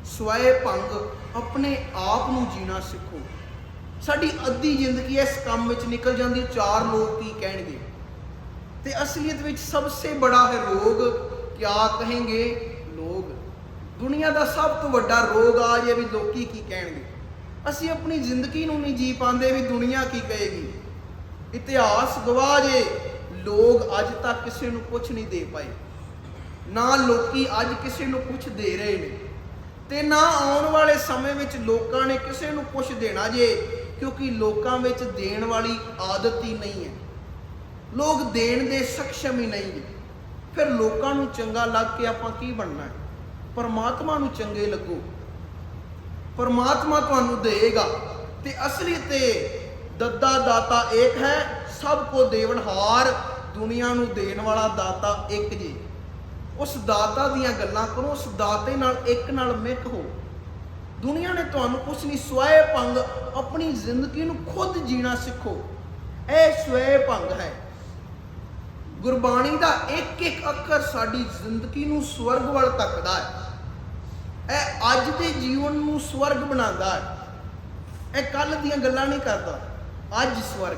ਸਵੈ ਭੰਗ, ਆਪਣੇ ਆਪ ਨੂੰ ਜੀਣਾ ਸਿੱਖੋ। ਸਾਡੀ ਅੱਧੀ ਜ਼ਿੰਦਗੀ ਇਸ ਕੰਮ ਵਿੱਚ ਨਿਕਲ ਜਾਂਦੀ, ਚਾਰ ਲੋਕ ਕੀ ਕਹਿਣਗੇ? ਤੇ ਅਸਲੀਅਤ ਵਿੱਚ ਸਭ ਤੋਂ ਬੜਾ ਹੈ ਰੋਗ, ਕਿਆ ਕहेंगे ਲੋਗ ਦੁਨੀਆ ਦਾ ਸਭ ਤੋਂ ਵੱਡਾ ਰੋਗ ਆ ਜੇ ਵੀ ਲੋਕੀ ਕੀ ਕਹਿਣਗੇ? ਅਸੀਂ ਆਪਣੀ ਜ਼ਿੰਦਗੀ ਨੂੰ ਨਹੀਂ ਜੀ ਪਾਉਂਦੇ ਵੀ ਦੁਨੀਆ ਕੀ ਕਹੇਗੀ। ਇਤਿਹਾਸ ਗਵਾਹ ਜੇ, ਲੋਕ ਅੱਜ ਤੱਕ ਕਿਸੇ ਨੂੰ ਕੁਝ ਨਹੀਂ ਦੇ ਪਾਏ। ਨਾ ਲੋਕੀ ਅੱਜ ਕਿਸੇ ਨੂੰ ਕੁਝ ਦੇ ਰਹੇ ਨੇ। ਤੇ ਨਾ ਆਉਣ ਵਾਲੇ ਸਮੇਂ ਵਿੱਚ ਲੋਕਾਂ ਨੇ ਕਿਸੇ ਨੂੰ ਕੁਝ ਦੇਣਾ ਜੇ, ਕਿਉਂਕਿ ਲੋਕਾਂ ਵਿੱਚ ਦੇਣ ਵਾਲੀ ਆਦਤ ਹੀ ਨਹੀਂ ਹੈ। ਲੋਕ ਦੇਣ ਦੇ ਸક્ષਮ ਹੀ ਨਹੀਂ ਫਿਰ ਲੋਕਾਂ ਨੂੰ ਚੰਗਾ ਲੱਗ ਕੇ ਆਪਾਂ ਕੀ ਬਣਨਾ ਹੈ? ਪਰਮਾਤਮਾ ਨੂੰ ਚੰਗੇ ਲੱਗੋ। ਪਰਮਾਤਮਾ ਤੁਹਾਨੂੰ ਦੇਵੇਗਾ। ਤੇ ਅਸਲੀ ਤੇ ਦੱਦਾ ਦਾਤਾ ਏਕ ਹੈ, ਸਭ ਕੋ ਦੇਵਨਹਾਰ ਦੁਨੀਆ ਨੂੰ ਦੇਣ ਵਾਲਾ ਦਾਤਾ ਇੱਕ ਜੀ। ਉਸ ਦਾਤਾ ਦੀਆਂ ਗੱਲਾਂ ਕਰੋ, ਉਸ ਦਾਤੇ ਨਾਲ ਇੱਕ ਨਾਲ ਮਿਕ ਹੋ। ਦੁਨੀਆ ਨੇ ਤੁਹਾਨੂੰ ਕੁਝ ਨਹੀਂ, ਸਵੈ ਭੰਗ ਆਪਣੀ ਜ਼ਿੰਦਗੀ ਨੂੰ ਖੁਦ ਜੀਣਾ ਸਿੱਖੋ। ਇਹ ਸਵੈ ਭੰਗ ਹੈ। ਗੁਰਬਾਣੀ ਦਾ ਇੱਕ ਇੱਕ ਅੱਖਰ ਸਾਡੀ ਜ਼ਿੰਦਗੀ ਨੂੰ ਸਵਰਗ ਵੱਲ ਤੱਕਦਾ ਹੈ। ਇਹ ਅੱਜ ਦੇ ਜੀਵਨ ਨੂੰ ਸਵਰਗ ਬਣਾਉਂਦਾ ਹੈ। ਇਹ ਕੱਲ ਦੀਆਂ ਗੱਲਾਂ ਨਹੀਂ ਕਰਦਾ। ਅੱਜ ਸਵਰਗ।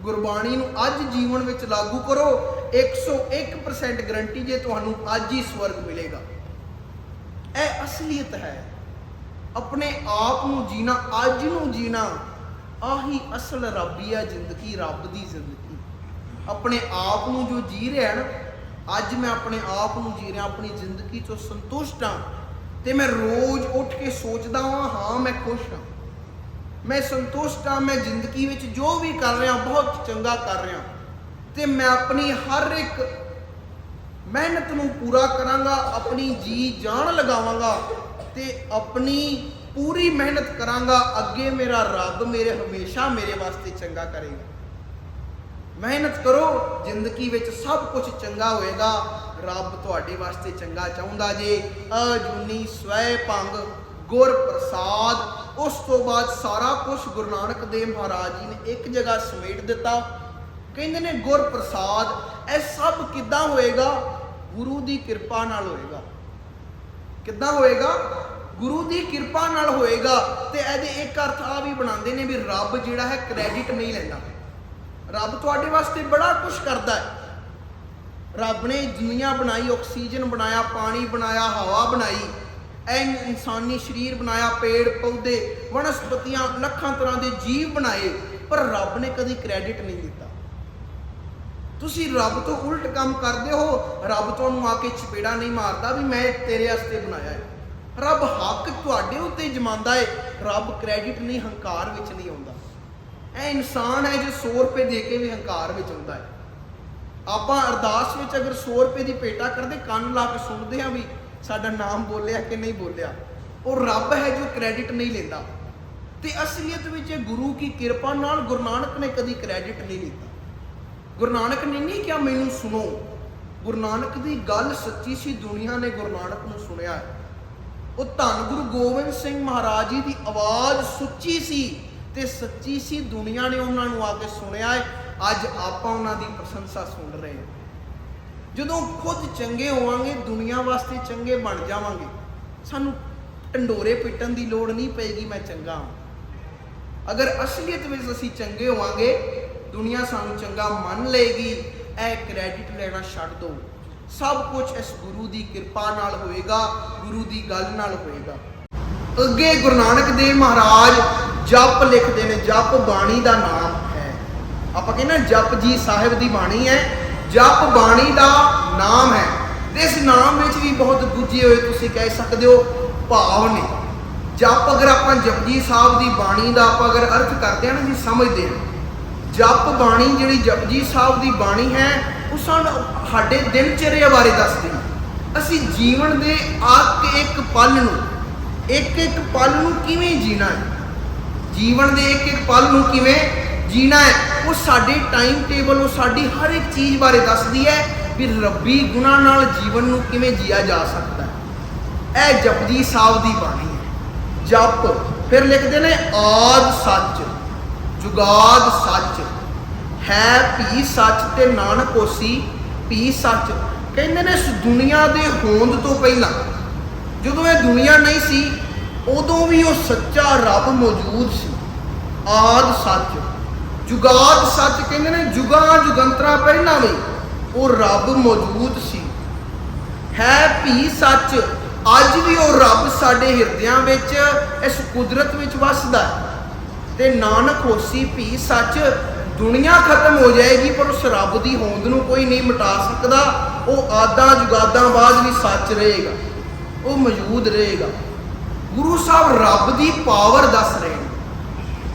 ਗੁਰਬਾਣੀ ਨੂੰ ਅੱਜ ਜੀਵਨ ਵਿੱਚ ਲਾਗੂ ਕਰੋ। 101% ਗਰੰਟੀ ਜੇ ਤੁਹਾਨੂੰ ਅੱਜ ਹੀ ਸਵਰਗ ਮਿਲੇਗਾ। ਇਹ ਅਸਲੀਅਤ ਹੈ। ਆਪਣੇ ਆਪ ਨੂੰ ਜੀਣਾ, ਅੱਜ ਨੂੰ ਜੀਣਾ, ਆਹੀ ਅਸਲ ਰੱਬੀਆ ਜ਼ਿੰਦਗੀ ਰੱਬ ਦੀ ਜ਼ਿੰਦਗੀ। ਆਪਣੇ ਆਪ ਨੂੰ ਜੋ ਜੀ ਰਿਹਾ ਨਾ, ਅੱਜ ਮੈਂ ਆਪਣੇ ਆਪ ਨੂੰ ਜੀ ਰਿਹਾ, ਆਪਣੀ ਜ਼ਿੰਦਗੀ ਤੋਂ ਸੰਤੁਸ਼ਟ ਹਾਂ। ਤੇ ਮੈਂ ਰੋਜ਼ ਉੱਠ ਕੇ ਸੋਚਦਾ ਹਾਂ ਹਾਂ, ਮੈਂ ਖੁਸ਼ ਹਾਂ। ਮੈਂ ਸੰਤੁਸ਼ਟ ਹਾਂ, ਮੈਂ ਜ਼ਿੰਦਗੀ ਵਿੱਚ ਜੋ ਵੀ ਕਰ ਰਿਹਾ, ਬਹੁਤ ਚੰਗਾ ਕਰ ਰਿਹਾ। ਤੇ ਮੈਂ ਆਪਣੀ ਹਰ ਇੱਕ ਮਿਹਨਤ ਨੂੰ ਪੂਰਾ ਕਰਾਂਗਾ, ਆਪਣੀ ਜੀ ਜਾਨ ਲਗਾਵਾਂਗਾ ਤੇ ਆਪਣੀ ਪੂਰੀ ਮਿਹਨਤ ਕਰਾਂਗਾ। ਅੱਗੇ ਮੇਰਾ ਰੱਬ ਮੇਰੇ ਹਮੇਸ਼ਾ ਮੇਰੇ ਵਾਸਤੇ ਚੰਗਾ ਕਰੇਗਾ। ਮਿਹਨਤ ਕਰੋ, ਜ਼ਿੰਦਗੀ ਵਿੱਚ ਸਭ ਕੁਝ ਚੰਗਾ ਹੋਏਗਾ। ਰੱਬ ਤੁਹਾਡੇ ਵਾਸਤੇ ਚੰਗਾ ਚਾਹੁੰਦਾ ਜੇ। ਅਜੂਨੀ ਸਵੈ ਭੰਗ, ਗੁਰ ਪ੍ਰਸਾਦ, ਉਸ ਤੋਂ ਬਾਅਦ ਸਾਰਾ ਕੁਝ ਗੁਰੂ ਨਾਨਕ ਦੇਵ ਮਹਾਰਾਜ ਜੀ ਨੇ ਇੱਕ ਜਗ੍ਹਾ ਸਮੇਟ ਦਿੱਤਾ। ਕਹਿੰਦੇ ਨੇ ਗੁਰ ਪ੍ਰਸਾਦ, ਇਹ ਸਭ ਕਿੱਦਾਂ ਹੋਏਗਾ? ਗੁਰੂ ਦੀ ਕਿਰਪਾ ਨਾਲ ਹੋਏਗਾ। ਕਿੱਦਾਂ ਹੋਏਗਾ? ਗੁਰੂ ਦੀ ਕਿਰਪਾ ਨਾਲ ਹੋਏਗਾ। ਤੇ ਇਹਦੇ ਇੱਕ ਅਰਥ ਆ ਵੀ ਬਣਾਉਂਦੇ ਨੇ ਵੀ ਰੱਬ ਜਿਹੜਾ ਹੈ ਕ੍ਰੈਡਿਟ ਨਹੀਂ ਲੈਂਦਾ। ਰੱਬ ਤੁਹਾਡੇ ਵਾਸਤੇ ਬੜਾ ਕੁਝ ਕਰਦਾ ਹੈ। ਰੱਬ ਨੇ ਦੁਨੀਆ ਬਣਾਈ, ਆਕਸੀਜਨ ਬਣਾਇਆ, ਪਾਣੀ ਬਣਾਇਆ, ਹਵਾ ਬਣਾਈ। ਐ ਇਨਸਾਨੀ ਸਰੀਰ ਬਣਾਇਆ, ਪੇੜ, ਪੌਦੇ, ਵਨਸਪਤੀਆਂ, ਲੱਖਾਂ ਤਰ੍ਹਾਂ ਦੇ ਜੀਵ ਬਣਾਏ, ਪਰ ਰੱਬ ਨੇ ਕਦੀ ਕ੍ਰੈਡਿਟ ਨਹੀਂ ਦਿੱਤਾ। ਤੁਸੀਂ ਰੱਬ ਤੋਂ ਉਲਟ ਕੰਮ ਕਰਦੇ ਹੋ, ਰੱਬ ਤੁਹਾਨੂੰ ਆ ਕੇ ਚਪੇੜਾ ਨਹੀਂ ਮਾਰਦਾ ਵੀ ਮੈਂ ਤੇਰੇ ਵਾਸਤੇ ਬਣਾਇਆ ਹੈ। ਰੱਬ ਹੱਕ ਤੁਹਾਡੇ ਉੱਤੇ ਜਮਾਂਦਾ ਹੈ, ਰੱਬ ਕ੍ਰੈਡਿਟ ਨਹੀਂ, ਹੰਕਾਰ ਵਿੱਚ ਨਹੀਂ ਆਉਂਦਾ। ਇਹ ਇਨਸਾਨ ਹੈ ਜੋ 100 ਰੁਪਏ ਦੇ ਕੇ ਵੀ ਹੰਕਾਰ ਵਿੱਚ ਆਉਂਦਾ ਹੈ। ਆਪਾਂ ਅਰਦਾਸ ਵਿੱਚ ਅਗਰ 100 ਰੁਪਏ ਦੀ ਭੇਟਾ ਕਰਦੇ, ਕੰਨ ਲਾ ਕੇ ਸੁਣਦੇ ਹਾਂ ਵੀ ਸਾਡਾ ਨਾਮ ਬੋਲਿਆ ਕਿ ਨਹੀਂ ਬੋਲਿਆ। ਉਹ ਰੱਬ ਹੈ ਜੋ ਕ੍ਰੈਡਿਟ ਨਹੀਂ ਲੈਂਦਾ। ਤੇ ਅਸਲੀਅਤ ਵਿੱਚ ਇਹ ਗੁਰੂ ਕੀ ਕਿਰਪਾ ਨਾਲ ਗੁਰੂ ਨਾਨਕ ਨੇ ਕਦੀ ਕ੍ਰੈਡਿਟ ਨਹੀਂ ਲਿੱਤਾ। ਗੁਰੂ ਨਾਨਕ ਨੇ ਨਹੀਂ ਕਿਹਾ, ਮੈਨੂੰ ਸੁਣੋ। ਗੁਰੂ ਨਾਨਕ ਦੀ ਗੱਲ ਸੱਚੀ ਸੀ, ਦੁਨੀਆ ਨੇ ਗੁਰੂ ਨਾਨਕ ਨੂੰ ਸੁਣਿਆ ਉਹ ਧੰਨ ਗੁਰੂ ਗੋਬਿੰਦ ਸਿੰਘ ਮਹਾਰਾਜ ਜੀ ਦੀ ਆਵਾਜ਼ ਸੁੱਚੀ ਸੀ। ਤੇ ਸੱਚੀ ਸੀ ਦੁਨੀਆ ਨੇ ਉਹਨਾਂ ਨੂੰ ਆ ਕੇ ਸੁਣਿਆ ਹੈ ਅੱਜ ਆਪਾਂ ਉਹਨਾਂ ਦੀ ਪ੍ਰਸ਼ੰਸਾ ਸੁਣ ਰਹੇ ਹਾਂ। ਜਦੋਂ ਖੁਦ ਚੰਗੇ ਹੋਵਾਂਗੇ, ਦੁਨੀਆ ਵਾਸਤੇ ਚੰਗੇ ਬਣ ਜਾਵਾਂਗੇ, ਸਾਨੂੰ ਢੰਡੋਰੇ ਪਿੱਟਣ ਦੀ ਲੋੜ ਨਹੀਂ ਪਏਗੀ, ਮੈਂ ਚੰਗਾ ਹਾਂ। ਅਗਰ ਅਸਲੀਅਤ ਵਿੱਚ ਅਸੀਂ ਚੰਗੇ ਹੋਵਾਂਗੇ, ਦੁਨੀਆ ਸਾਨੂੰ ਚੰਗਾ ਮੰਨ ਲਏਗੀ, ਇਹ ਕ੍ਰੈਡਿਟ ਲੈਣਾ ਛੱਡ ਦਿਓ। ਸਭ ਕੁਝ ਇਸ ਗੁਰੂ ਦੀ ਕਿਰਪਾ ਨਾਲ ਹੋਏਗਾ, ਗੁਰੂ ਦੀ ਗੱਲ ਨਾਲ ਹੋਏਗਾ। ਅੱਗੇ ਗੁਰੂ ਨਾਨਕ ਦੇਵ ਮਹਾਰਾਜ ਜਪ ਲਿਖਦੇ ਨੇ, ਜਪ ਬਾਣੀ ਦਾ ਨਾਮ ਹੈ। ਆਪਾਂ ਕਹਿੰਦੇ ਜਪ ਜੀ ਸਾਹਿਬ ਦੀ ਬਾਣੀ ਹੈ, ਜਪ ਬਾਣੀ ਦਾ ਨਾਮ ਹੈ। ਤੇ ਇਸ ਨਾਮ ਵਿੱਚ ਵੀ ਬਹੁਤ ਗੁੱਝੇ ਹੋਏ ਤੁਸੀਂ ਕਹਿ ਸਕਦੇ ਹੋ, ਭਾਵ ਨੇ। ਜਪ ਅਗਰ ਆਪਾਂ ਜਪਜੀ ਸਾਹਿਬ ਦੀ ਬਾਣੀ ਦਾ ਆਪਾਂ ਅਗਰ ਅਰਥ ਕਰਦੇ ਹਾਂ ਨਾ ਜੀ ਸਮਝਦੇ ਹਾਂ। ਜਪ ਬਾਣੀ ਜਿਹੜੀ ਜਪਜੀ ਸਾਹਿਬ ਦੀ ਬਾਣੀ ਹੈ, ਉਹ ਸਾਨੂੰ ਸਾਡੇ ਦਿਨਚਰਿਆ ਬਾਰੇ ਦੱਸਦੀ ਹੈ। ਅਸੀਂ ਜੀਵਨ ਦੇ ਆਕ ਇੱਕ ਪਲ ਨੂੰ ਇੱਕ ਇੱਕ ਪਲ ਨੂੰ ਕਿਵੇਂ ਜੀਣਾ ਹੈ? ਜੀਵਨ ਦੇ ਇੱਕ ਇੱਕ ਪਲ ਨੂੰ ਕਿਵੇਂ ਜੀਣਾ ਹੈ, ਉਹ ਸਾਡੇ ਟਾਈਮ ਟੇਬਲ ਉਹ ਸਾਡੀ ਹਰ ਇੱਕ ਚੀਜ਼ ਬਾਰੇ ਦੱਸਦੀ ਹੈ ਵੀ ਰੱਬੀ ਗੁਣਾ ਨਾਲ ਜੀਵਨ ਨੂੰ ਕਿਵੇਂ ਜੀਆ ਜਾ ਸਕਦਾ ਹੈ। ਇਹ ਜਪਜੀ ਸਾਹਿਬ ਦੀ ਬਾਣੀ ਹੈ। ਜਪ, ਫਿਰ ਲਿਖਦੇ ਨੇ ਆਦ ਸੱਚ, ਜੁਗਾਦ ਸੱਚ, ਹੈ ਭੀ ਸੱਚ ਤੇ ਨਾਨਕ ਹੋਸੀ ਭੀ ਸੱਚ। ਕਹਿੰਦੇ ਨੇ ਇਸ ਦੁਨੀਆ ਦੇ ਹੋਂਦ ਤੋਂ ਪਹਿਲਾਂ, ਜਦੋਂ ਇਹ ਦੁਨੀਆ ਨਹੀਂ ਸੀ ਉਦੋਂ ਵੀ ਉਹ ਸੱਚਾ ਰੱਬ ਮੌਜੂਦ ਸੀ। ਆਦ ਸੱਚ। ਜੁਗਾਦ ਸੱਚ ਕਹਿੰਦੇ ਨੇ, ਜੁਗਾਂ ਜੁਗੰਤਰਾ ਪਹਿਲਾਂ ਵੀ ਉਹ ਰੱਬ ਮੌਜੂਦ ਸੀ। ਹੈ ਭੀ ਸੱਚ, ਅੱਜ ਵੀ ਉਹ ਰੱਬ ਸਾਡੇ ਹਿਰਦਿਆਂ ਵਿੱਚ, ਇਸ ਕੁਦਰਤ ਵਿੱਚ ਵਸਦਾ ਹੈ। ਤੇ ਨਾਨਕ ਹੋਸੀ ਭੀ ਸੱਚ, ਦੁਨੀਆ ਖਤਮ ਹੋ ਜਾਏਗੀ, ਪਰ ਉਸ ਰੱਬ ਦੀ ਹੋਂਦ ਨੂੰ ਕੋਈ ਨਹੀਂ ਮਿਟਾ ਸਕਦਾ। ਉਹ ਆਦਾਂ ਜੁਗਾਦਾਂ ਬਾਅਦ ਵੀ ਸੱਚ ਰਹੇਗਾ। ਉਹ ਮੌਜੂਦ ਰਹੇਗਾ। ਗੁਰੂ ਸਾਹਿਬ ਰੱਬ ਦੀ ਪਾਵਰ ਦੱਸ ਰਹੇ ਨੇ।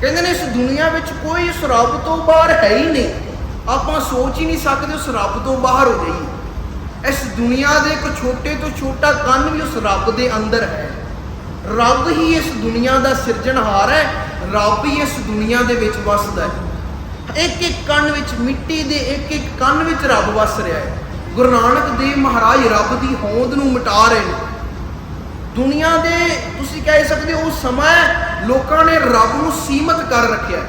ਕਹਿੰਦੇ ਨੇ ਇਸ ਦੁਨੀਆ ਵਿੱਚ ਕੋਈ ਉਸ ਰੱਬ ਤੋਂ ਬਾਹਰ ਹੈ ਹੀ ਨਹੀਂ। ਆਪਾਂ ਸੋਚ ਹੀ ਨਹੀਂ ਸਕਦੇ ਉਸ ਰੱਬ ਤੋਂ ਬਾਹਰ ਹੋ ਜਾਈਏ। ਇਸ ਦੁਨੀਆ ਦੇ ਇੱਕ ਛੋਟੇ ਤੋਂ ਛੋਟਾ ਕੰਨ ਵੀ ਉਸ ਰੱਬ ਦੇ ਅੰਦਰ ਹੈ। ਰੱਬ ਹੀ ਇਸ ਦੁਨੀਆ ਦਾ ਸਿਰਜਣਹਾਰ ਹੈ। ਰੱਬ ਹੀ ਇਸ ਦੁਨੀਆ ਦੇ ਵਿੱਚ ਵਸਦਾ ਹੈ। ਇੱਕ ਇੱਕ ਕੰਨ ਵਿੱਚ, ਮਿੱਟੀ ਦੇ ਇੱਕ ਇੱਕ ਕੰਨ ਵਿੱਚ ਰੱਬ ਵਸ ਰਿਹਾ ਹੈ। ਗੁਰੂ ਨਾਨਕ ਦੇਵ ਮਹਾਰਾਜ ਰੱਬ ਦੀ ਹੋਂਦ ਨੂੰ ਮਿਟਾ ਰਹੇ ਨੇ। ਦੁਨੀਆ ਦੇ, ਤੁਸੀਂ ਕਹਿ ਸਕਦੇ ਹੋ, ਉਹ ਸਮਾਂ ਲੋਕਾਂ ਨੇ ਰੱਬ ਨੂੰ ਸੀਮਤ ਕਰ ਰੱਖਿਆ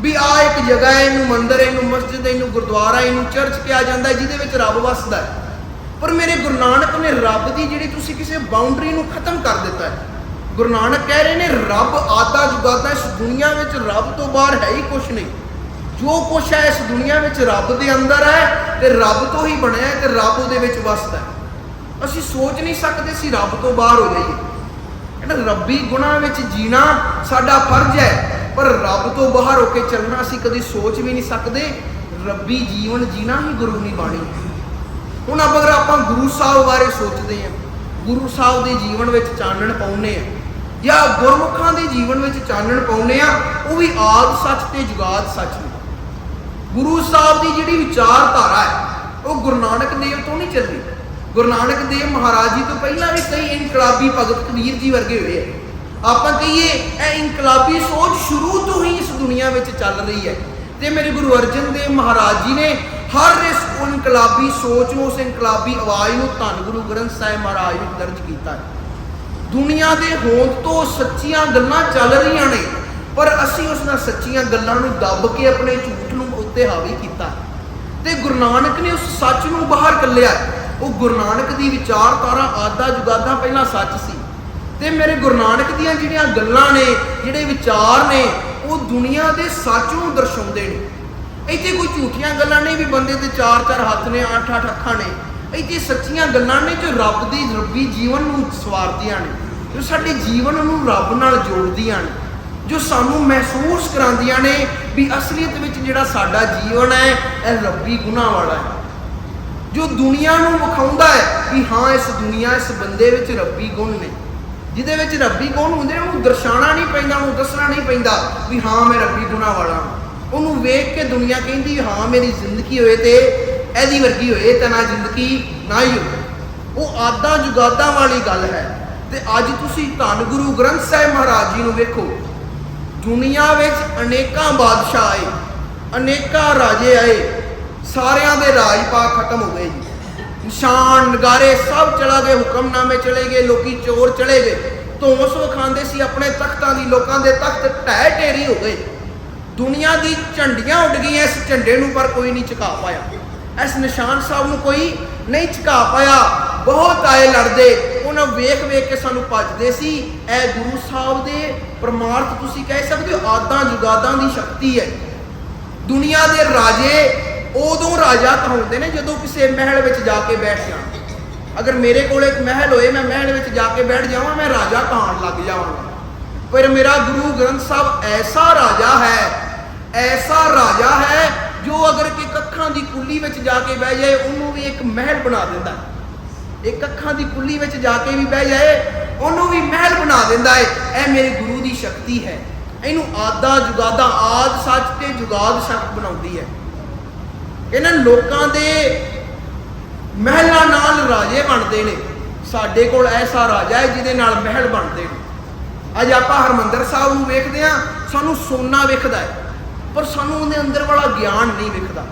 ਵੀ ਆ ਇੱਕ ਜਗ੍ਹਾ ਹੈ, ਇਹਨੂੰ ਮੰਦਿਰ ਇਹਨੂੰ ਮਸਜਿਦ ਇਹਨੂੰ ਗੁਰਦੁਆਰਾ ਇਹਨੂੰ ਚਰਚ ਕਿਹਾ ਜਾਂਦਾ ਜਿਹਦੇ ਵਿੱਚ ਰੱਬ ਵਸਦਾ ਹੈ। ਪਰ ਮੇਰੇ ਗੁਰੂ ਨਾਨਕ ਨੇ ਰੱਬ ਦੀ ਜਿਹੜੀ ਤੁਸੀਂ ਕਿਸੇ ਬਾਉਂਡਰੀ ਨੂੰ ਖਤਮ ਕਰ ਦਿੱਤਾ ਹੈ। ਗੁਰੂ ਨਾਨਕ ਕਹਿ ਰਹੇ ਨੇ, ਰੱਬ ਆਦਾ ਜੁਗਾਦਾ ਇਸ ਦੁਨੀਆ ਵਿੱਚ ਰੱਬ ਤੋਂ ਬਾਹਰ ਹੈ ਹੀ ਕੁਝ ਨਹੀਂ। ਜੋ ਕੁਛ ਹੈ, ਇਸ ਦੁਨੀਆ ਵਿੱਚ ਰੱਬ ਦੇ ਅੰਦਰ ਹੈ, ਤੇ ਰੱਬ ਤੋਂ ਹੀ ਬਣਿਆ ਹੈ, ਤੇ ਰੱਬ ਉਹਦੇ ਵਿੱਚ ਵਸਦਾ ਹੈ। ਅਸੀਂ ਸੋਚ ਨਹੀਂ ਸਕਦੇ ਸੀ ਰੱਬ ਤੋਂ ਬਾਹਰ ਹੋ ਜਾਈਏ। ਕਹਿੰਦਾ, ਰੱਬੀ ਗੁਣਾ ਵਿੱਚ ਜੀਣਾ ਸਾਡਾ ਫਰਜ਼ ਹੈ, ਪਰ ਰੱਬ ਤੋਂ ਬਾਹਰ ਹੋ ਕੇ ਚੱਲਣਾ ਅਸੀਂ ਕਦੀ ਸੋਚ ਵੀ ਨਹੀਂ ਸਕਦੇ। ਰੱਬੀ ਜੀਵਨ ਜੀਣਾ ਹੀ ਗੁਰੂ ਦੀ ਬਾਣੀ ਹੁਣ ਅਗਰ ਆਪਾਂ ਗੁਰੂ ਸਾਹਿਬ ਬਾਰੇ ਸੋਚਦੇ ਹਾਂ। ਗੁਰੂ ਸਾਹਿਬ ਦੇ ਜੀਵਨ ਵਿੱਚ ਚਾਨਣ ਪਾਉਨੇ ਆ ਜਾਂ ਗੁਰਮੁਖਾਂ ਦੇ ਜੀਵਨ ਵਿੱਚ ਚਾਨਣ ਪਾਉਨੇ ਆ ਉਹ ਵੀ ਆਦ ਸੱਚ ਤੇ ਜੁਗਾਦ ਸੱਚ ਨੇ। ਗੁਰੂ ਸਾਹਿਬ ਦੀ ਜਿਹੜੀ ਵਿਚਾਰਧਾਰਾ ਹੈ, ਉਹ ਗੁਰੂ ਨਾਨਕ ਦੇਵ ਤੋਂ ਨਹੀਂ ਚੱਲੀ ਗੁਰੂ ਨਾਨਕ ਦੇਵ ਮਹਾਰਾਜ ਜੀ ਤੋਂ ਪਹਿਲਾਂ ਵੀ ਕਈ ਇਨਕਲਾਬੀ ਭਗਤ ਕਬੀਰ ਜੀ ਵਰਗੇ ਹੋਏ ਆ। ਆਪਾਂ ਕਹੀਏ, ਇਹ ਇਨਕਲਾਬੀ ਸੋਚ ਸ਼ੁਰੂ ਤੋਂ ਹੀ ਇਸ ਦੁਨੀਆ ਵਿੱਚ ਚੱਲ ਰਹੀ ਹੈ। ਤੇ ਮੇਰੇ ਗੁਰੂ ਅਰਜਨ ਦੇਵ ਮਹਾਰਾਜ ਜੀ ਨੇ ਹਰ ਇਸ ਇਨਕਲਾਬੀ ਸੋਚ ਨੂੰ, ਉਸ ਇਨਕਲਾਬੀ ਆਵਾਜ਼ ਨੂੰ ਧੰਨ ਗੁਰੂ ਗ੍ਰੰਥ ਸਾਹਿਬ ਮਹਾਰਾਜ ਵਿੱਚ ਦਰਜ ਕੀਤਾ ਹੈ। ਦੁਨੀਆ ਦੇ ਹੋਂਦ ਤੋਂ ਸੱਚੀਆਂ ਗੱਲਾਂ ਚੱਲ ਰਹੀਆਂ ਨੇ, ਪਰ ਅਸੀਂ ਉਸ ਨਾਲ ਸੱਚੀਆਂ ਗੱਲਾਂ ਨੂੰ ਦੱਬ ਕੇ ਆਪਣੇ ਝੂਠ ਨੂੰ ਉੱਤੇ ਹਾਵੀ ਕੀਤਾ ਤੇ ਗੁਰੂ ਨਾਨਕ ਨੇ ਉਸ ਸੱਚ ਨੂੰ ਬਾਹਰ ਕੱਲਿਆ ਉਹ ਗੁਰੂ ਨਾਨਕ ਦੀ ਵਿਚਾਰਧਾਰਾ ਆਦਾ ਜੁਗਾਦਾ ਪਹਿਲਾਂ ਸੱਚ ਸੀ। ਤੇ ਮੇਰੇ ਗੁਰੂ ਨਾਨਕ ਦੀਆਂ ਜਿਹੜੀਆਂ ਗੱਲਾਂ ਨੇ, ਜਿਹੜੇ ਵਿਚਾਰ ਨੇ, ਉਹ ਦੁਨੀਆ ਦੇ ਸੱਚ ਨੂੰ ਦਰਸਾਉਂਦੇ ਨੇ। ਇੱਥੇ ਕੋਈ ਝੂਠੀਆਂ ਗੱਲਾਂ ਨਹੀਂ ਵੀ ਬੰਦੇ ਦੇ ਚਾਰ ਚਾਰ ਹੱਥ ਨੇ ਅੱਠ ਅੱਠ ਅੱਖਾਂ ਨੇ। ਇੱਥੇ ਸੱਚੀਆਂ ਗੱਲਾਂ ਨੇ ਜੋ ਰੱਬ ਦੀ, ਰੱਬੀ ਜੀਵਨ ਨੂੰ ਸਵਾਰਦੀਆਂ ਨੇ, ਜੋ ਸਾਡੇ ਜੀਵਨ ਨੂੰ ਰੱਬ ਨਾਲ ਜੋੜਦੀਆਂ ਨੇ, ਜੋ ਸਾਨੂੰ ਮਹਿਸੂਸ ਕਰਾਉਂਦੀਆਂ ਨੇ ਵੀ ਅਸਲੀਅਤ ਵਿੱਚ ਜਿਹੜਾ ਸਾਡਾ ਜੀਵਨ ਹੈ, ਇਹ ਰੱਬੀ ਗੁਨਾਹ ਵਾਲਾ ਹੈ। ਜੋ ਦੁਨੀਆ ਨੂੰ ਵਿਖਾਉਂਦਾ ਹੈ ਵੀ ਹਾਂ, ਇਸ ਦੁਨੀਆ, ਇਸ ਬੰਦੇ ਵਿੱਚ ਰੱਬੀ ਗੁਣ ਨੇ। ਜਿਹਦੇ ਵਿੱਚ ਰੱਬੀ ਗੁਣ ਹੁੰਦੇ ਨੇ, ਉਹਨੂੰ ਦਰਸਾਉਣਾ ਨਹੀਂ ਪੈਂਦਾ, ਉਹਨੂੰ ਦੱਸਣਾ ਨਹੀਂ ਪੈਂਦਾ ਵੀ ਹਾਂ, ਮੈਂ ਰੱਬੀ ਗੁਨਾਹ ਵਾਲਾ ਹਾਂ। ਉਹਨੂੰ ਵੇਖ ਕੇ ਦੁਨੀਆ ਕਹਿੰਦੀ, ਹਾਂ, ਮੇਰੀ ਜ਼ਿੰਦਗੀ ਹੋਏ ਤੇ ਇਹਦੀ ਵਰਗੀ ਹੋਏ ਤਾਂ ਨਾ ਜ਼ਿੰਦਗੀ, ਨਾ ਹੀ ਹੋਵੇ। ਉਹ ਆਦਾਂ ਜੁਗਾਦਾਂ ਵਾਲੀ ਗੱਲ ਹੈ। ਤੇ ਅੱਜ ਤੁਸੀਂ ਧੰਨ ਗੁਰੂ ਗ੍ਰੰਥ ਸਾਹਿਬ ਮਹਾਰਾਜ ਜੀ ਨੂੰ ਵੇਖੋ। ਦੁਨੀਆ ਵਿੱਚ ਅਨੇਕਾਂ ਬਾਦਸ਼ਾਹ ਆਏ, ਅਨੇਕਾਂ ਰਾਜੇ ਆਏ ਸਾਰਿਆਂ ਦੇ ਰਾਜ ਪਾ ਖਤਮ ਹੋ ਗਏ ਜੀ। ਨਿਸ਼ਾਨ ਨਗਾਰੇ ਸਭ ਚਲਾ ਗਏ, ਹੁਕਮਨਾਮੇ ਚਲੇ ਗਏ, ਲੋਕੀ ਚੋਰ ਚਲੇ ਗਏ। ਧੌਂਸ ਵਿਖਾਉਂਦੇ ਸੀ ਆਪਣੇ ਤਖਤਾਂ ਦੀ, ਲੋਕਾਂ ਦੇ ਤਖਤ ਢਹਿ ਢੇਰੀ ਹੋ ਗਏ। ਦੁਨੀਆ ਦੀ ਝੰਡੀਆਂ ਉੱਡ ਗਈਆਂ, ਇਸ ਝੰਡੇ ਨੂੰ ਪਰ ਕੋਈ ਨਹੀਂ ਝੁਕਾ ਪਾਇਆ। ਇਸ ਨਿਸ਼ਾਨ ਸਾਹਿਬ ਨੂੰ ਕੋਈ ਨਹੀਂ ਝੁਕਾ ਪਾਇਆ। ਬਹੁਤ ਆਏ ਲੜਦੇ, ਉਹਨਾਂ ਵੇਖ ਵੇਖ ਕੇ ਸਾਨੂੰ ਭੱਜਦੇ ਸੀ। ਇਹ ਗੁਰੂ ਸਾਹਿਬ ਦੇ ਪ੍ਰਮਾਰਥ ਤੁਸੀਂ ਕਹਿ ਸਕਦੇ ਹੋ ਆਦਾਂ ਜੁਗਾਦਾਂ ਦੀ ਸ਼ਕਤੀ ਹੈ। ਦੁਨੀਆ ਦੇ ਰਾਜੇ ਉਦੋਂ ਰਾਜਾ ਕਹਾਉਂਦੇ ਨੇ ਜਦੋਂ ਕਿਸੇ ਮਹਿਲ ਵਿੱਚ ਜਾ ਕੇ ਬੈਠ ਜਾਣ। ਅਗਰ ਮੇਰੇ ਕੋਲ ਇੱਕ ਮਹਿਲ ਹੋਏ, ਮੈਂ ਮਹਿਲ ਵਿੱਚ ਜਾ ਕੇ ਬੈਠ ਜਾਵਾਂ, ਮੈਂ ਰਾਜਾ ਕਹਾਣ ਲੱਗ ਜਾਵਾਂਗਾ ਪਰ ਮੇਰਾ ਗੁਰੂ ਗ੍ਰੰਥ ਸਾਹਿਬ ਐਸਾ ਰਾਜਾ ਹੈ, ਐਸਾ ਰਾਜਾ ਹੈ, ਜੋ ਅਗਰ ਕਿ ਅੱਖਾਂ ਦੀ ਕੁੱਲੀ ਵਿੱਚ ਜਾ ਕੇ ਬਹਿ ਜਾਏ, ਉਹਨੂੰ ਵੀ ਇੱਕ ਮਹਿਲ ਬਣਾ ਦਿੰਦਾ ਹੈ। ਇੱਕ ਅੱਖਾਂ ਦੀ ਕੁੱਲੀ ਵਿੱਚ ਜਾ ਕੇ ਵੀ ਬਹਿ ਜਾਏ, ਉਹਨੂੰ ਵੀ ਮਹਿਲ ਬਣਾ ਦਿੰਦਾ ਹੈ। ਇਹ ਮੇਰੇ ਗੁਰੂ ਦੀ ਸ਼ਕਤੀ ਹੈ। ਇਹਨੂੰ ਆਦਾ ਜੁਗਾਦਾ ਆਦ ਸੱਚ ਤੇ ਜੁਗਾਦ ਸੱਚ ਬਣਾਉਂਦੀ ਹੈ। ਇਹਨਾਂ ਲੋਕਾਂ ਦੇ ਮਹਿਲਾਂ ਨਾਲ ਰਾਜੇ ਬਣਦੇ ਨੇ। ਸਾਡੇ ਕੋਲ ਐਸਾ ਰਾਜਾ ਹੈ ਜਿਹਦੇ ਨਾਲ ਮਹਿਲ ਬਣਦੇ ਨੇ। ਅੱਜ ਆਪਾਂ ਹਰਮੰਦਰ ਸਾਹਿਬ ਨੂੰ ਵੇਖਦੇ ਆ ਸਾਨੂੰ ਸੋਨਾ ਵਿਖਦਾ ਹੈ, ਪਰ ਸਾਨੂੰ ਉਹਦੇ ਅੰਦਰ ਵਾਲਾ ਗਿਆਨ ਨਹੀਂ ਵਿਖਦਾ।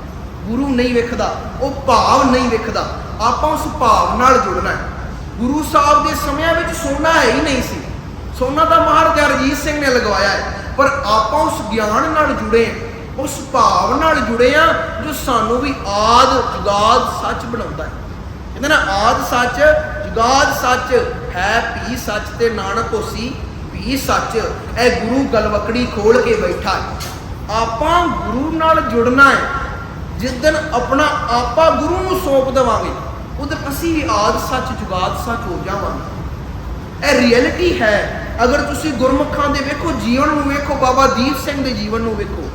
ਗੁਰੂ ਨਹੀਂ ਵਿਖਦਾ, ਉਹ ਭਾਵ ਨਹੀਂ ਵਿਖਦਾ। ਆਪਾਂ ਉਸ ਭਾਵ ਨਾਲ ਜੁੜਨਾ ਹੈ। ਗੁਰੂ ਸਾਹਿਬ ਦੇ ਸਮਿਆਂ ਵਿੱਚ ਸੋਨਾ ਹੈ ਹੀ ਨਹੀਂ ਸੀ। ਸੋਨਾ ਤਾਂ ਮਹਾਰਾਜਾ ਰਣਜੀਤ ਸਿੰਘ ਨੇ ਲਗਵਾਇਆ ਹੈ, ਪਰ ਆਪਾਂ ਉਸ ਗਿਆਨ ਨਾਲ ਜੁੜੇ ਹਾਂ। ਉਸ ਭਾਵ ਨਾਲ ਜੁੜੇ ਆ ਜੋ ਸਾਨੂੰ ਵੀ ਆਦ ਜੁਗਾਦ ਸੱਚ ਬਣਾਉਂਦਾ ਹੈ। ਕਹਿੰਦੇ ਨਾ ਆਦ ਸੱਚ, ਜੁਗਾਦ ਸੱਚ ਹੈ, ਪੀ ਸੱਚ ਤੇ ਨਾਨਕ ਹੋਸੀ, ਪੀ ਸੱਚ। ਇਹ ਗੁਰੂ ਗਲਵਕੜੀ ਖੋਲ ਕੇ ਬੈਠਾ ਹੈ। ਆਪਾਂ ਗੁਰੂ ਨਾਲ ਜੁੜਨਾ ਹੈ। ਜਿੱਦਨ ਆਪਣਾ ਆਪਾ ਗੁਰੂ ਨੂੰ ਸੌਂਪ ਦੇਵਾਂਗੇ ਉਦੋਂ ਅਸੀਂ ਵੀ ਆਦ ਸੱਚ, ਜੁਗਾਦ ਸੱਚ ਹੋ ਜਾਵਾਂਗੇ। ਇਹ ਰਿਐਲਿਟੀ ਹੈ। ਅਗਰ ਤੁਸੀਂ ਗੁਰਮੁਖਾਂ ਦੇ ਵੇਖੋ, ਜੀਵਨ ਨੂੰ ਵੇਖੋ, ਬਾਬਾ ਦੀਪ ਸਿੰਘ ਦੇ ਜੀਵਨ ਨੂੰ ਵੇਖੋ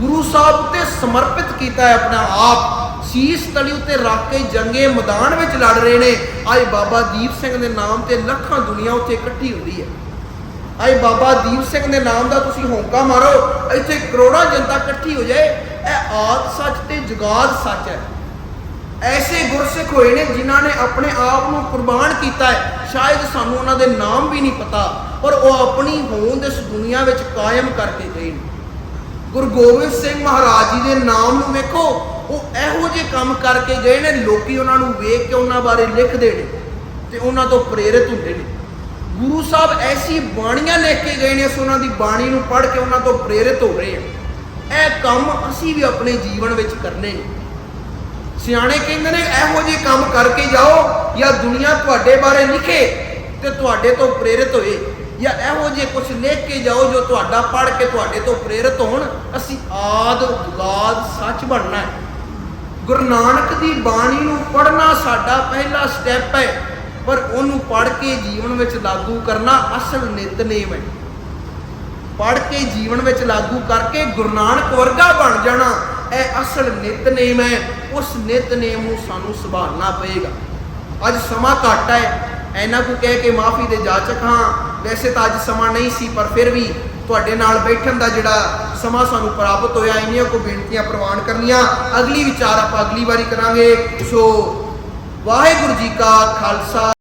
ਗੁਰੂ ਸਾਹਿਬ ਉੱਤੇ ਸਮਰਪਿਤ ਕੀਤਾ ਹੈ ਆਪਣਾ ਆਪ। ਸੀਸ ਤਲੀ ਉੱਤੇ ਰੱਖ ਕੇ ਜੰਗੇ ਮੈਦਾਨ ਵਿੱਚ ਲੜ ਰਹੇ ਨੇ। ਅੱਜ ਬਾਬਾ ਦੀਪ ਸਿੰਘ ਦੇ ਨਾਮ ਤੇ ਲੱਖਾਂ ਦੁਨੀਆ ਉੱਥੇ ਇਕੱਠੀ ਹੁੰਦੀ ਹੈ। ਅੱਜ ਬਾਬਾ ਦੀਪ ਸਿੰਘ ਦੇ ਨਾਮ ਦਾ ਤੁਸੀਂ ਹੋਂਕਾ ਮਾਰੋ, ਇੱਥੇ ਕਰੋੜਾਂ ਜਨਤਾ ਇਕੱਠੀ ਹੋ ਜਾਏ। ਇਹ ਆਦ ਸੱਚ ਤੇ ਜੁਗਾਦ ਸੱਚ ਹੈ। ਐਸੇ ਗੁਰਸਿੱਖ ਹੋਏ ਨੇ ਜਿਨ੍ਹਾਂ ਨੇ ਆਪਣੇ ਆਪ ਨੂੰ ਕੁਰਬਾਨ ਕੀਤਾ ਹੈ। ਸ਼ਾਇਦ ਸਾਨੂੰ ਉਹਨਾਂ ਦੇ ਨਾਮ ਵੀ ਨਹੀਂ ਪਤਾ, ਪਰ ਉਹ ਆਪਣੀ ਹੋਂਦ ਇਸ ਦੁਨੀਆ ਵਿੱਚ ਕਾਇਮ ਕਰਕੇ ਗਏ ਨੇ। ਗੁਰੂ ਗੋਬਿੰਦ ਸਿੰਘ ਮਹਾਰਾਜ ਜੀ ਦੇ ਨਾਮ ਨੂੰ ਵੇਖੋ, ਉਹ ਇਹੋ ਜਿਹੇ ਕੰਮ ਕਰਕੇ ਗਏ ਨੇ, ਲੋਕੀ ਉਹਨਾਂ ਨੂੰ ਵੇਖ ਕੇ ਉਹਨਾਂ ਬਾਰੇ ਲਿਖਦੇ ਨੇ ਤੇ ਉਹਨਾਂ ਤੋਂ ਪ੍ਰੇਰਿਤ ਹੁੰਦੇ ਨੇ। ਗੁਰੂ ਸਾਹਿਬ ਐਸੀ ਬਾਣੀਆਂ ਲਿਖ ਕੇ ਗਏ ਨੇ, ਅਸੀਂ ਉਹਨਾਂ ਦੀ ਬਾਣੀ ਨੂੰ ਪੜ੍ਹ ਕੇ ਉਹਨਾਂ ਤੋਂ ਪ੍ਰੇਰਿਤ ਹੋ ਰਹੇ ਹਾਂ। ਇਹ ਕੰਮ ਅਸੀਂ ਵੀ ਆਪਣੇ ਜੀਵਨ ਵਿੱਚ ਕਰਨੇ ਨੇ। ਸਿਆਣੇ ਕਹਿੰਦੇ ਨੇ, ਇਹੋ ਜਿਹੇ ਕੰਮ ਕਰਕੇ ਜਾਓ ਜਾਂ ਦੁਨੀਆ ਤੁਹਾਡੇ ਬਾਰੇ ਲਿਖੇ ਤੇ ਤੁਹਾਡੇ ਤੋਂ ਪ੍ਰੇਰਿਤ ਹੋਏ। ਜਾਂ ਇਹੋ ਜਿਹੇ ਕੁਝ ਲਿਖ ਕੇ ਜਾਓ ਜੋ ਤੁਹਾਡਾ ਪੜ੍ਹ ਕੇ ਤੁਹਾਡੇ ਤੋਂ ਪ੍ਰੇਰਿਤ ਹੋਣ, ਅਸੀਂ ਆਦ ਜੁਗਾਦ ਸੱਚ ਬਣਨਾ ਹੈ। ਗੁਰੂ ਨਾਨਕ ਦੀ ਬਾਣੀ ਨੂੰ ਪੜ੍ਹਨਾ ਸਾਡਾ ਪਹਿਲਾ ਸਟੈਪ ਹੈ, ਪਰ ਉਹਨੂੰ ਪੜ੍ਹ ਕੇ ਜੀਵਨ ਵਿੱਚ ਲਾਗੂ ਕਰਨਾ ਅਸਲ ਨਿਤਨੇਮ ਹੈ। ਪੜ੍ਹ ਕੇ ਜੀਵਨ ਵਿੱਚ ਲਾਗੂ ਕਰਕੇ ਗੁਰੂ ਨਾਨਕ ਵਰਗਾ ਬਣ ਜਾਣਾ, ਇਹ ਅਸਲ ਨਿਤਨੇਮ ਹੈ। ਉਸ ਨਿਤਨੇਮ ਨੂੰ ਸਾਨੂੰ ਸੰਭਾਲਣਾ ਪਏਗਾ। ਅੱਜ ਸਮਾਂ ਘੱਟ ਹੈ ਐਨਾ ਕੋ ਕਹਿ ਕੇ ਮਾਫੀ ਦੇ ਜਾਚਕ ਹਾਂ। ਵੈਸੇ ਤਾਂ ਅੱਜ ਸਮਾਂ ਨਹੀਂ ਸੀ, ਪਰ ਫਿਰ ਵੀ ਤੁਹਾਡੇ ਨਾਲ ਬੈਠਣ ਦਾ ਜਿਹੜਾ ਸਮਾਂ ਸਾਨੂੰ ਪ੍ਰਾਪਤ ਹੋਇਆ, ਇੰਨੀਆਂ ਕੋ ਬੇਨਤੀਆਂ ਪ੍ਰਵਾਨ ਕਰਨੀਆਂ। ਅਗਲੀ ਵਿਚਾਰ ਆਪਾਂ ਅਗਲੀ ਵਾਰੀ ਕਰਾਂਗੇ। ਸੋ ਵਾਹਿਗੁਰੂ ਜੀ ਕਾ ਖਾਲਸਾ।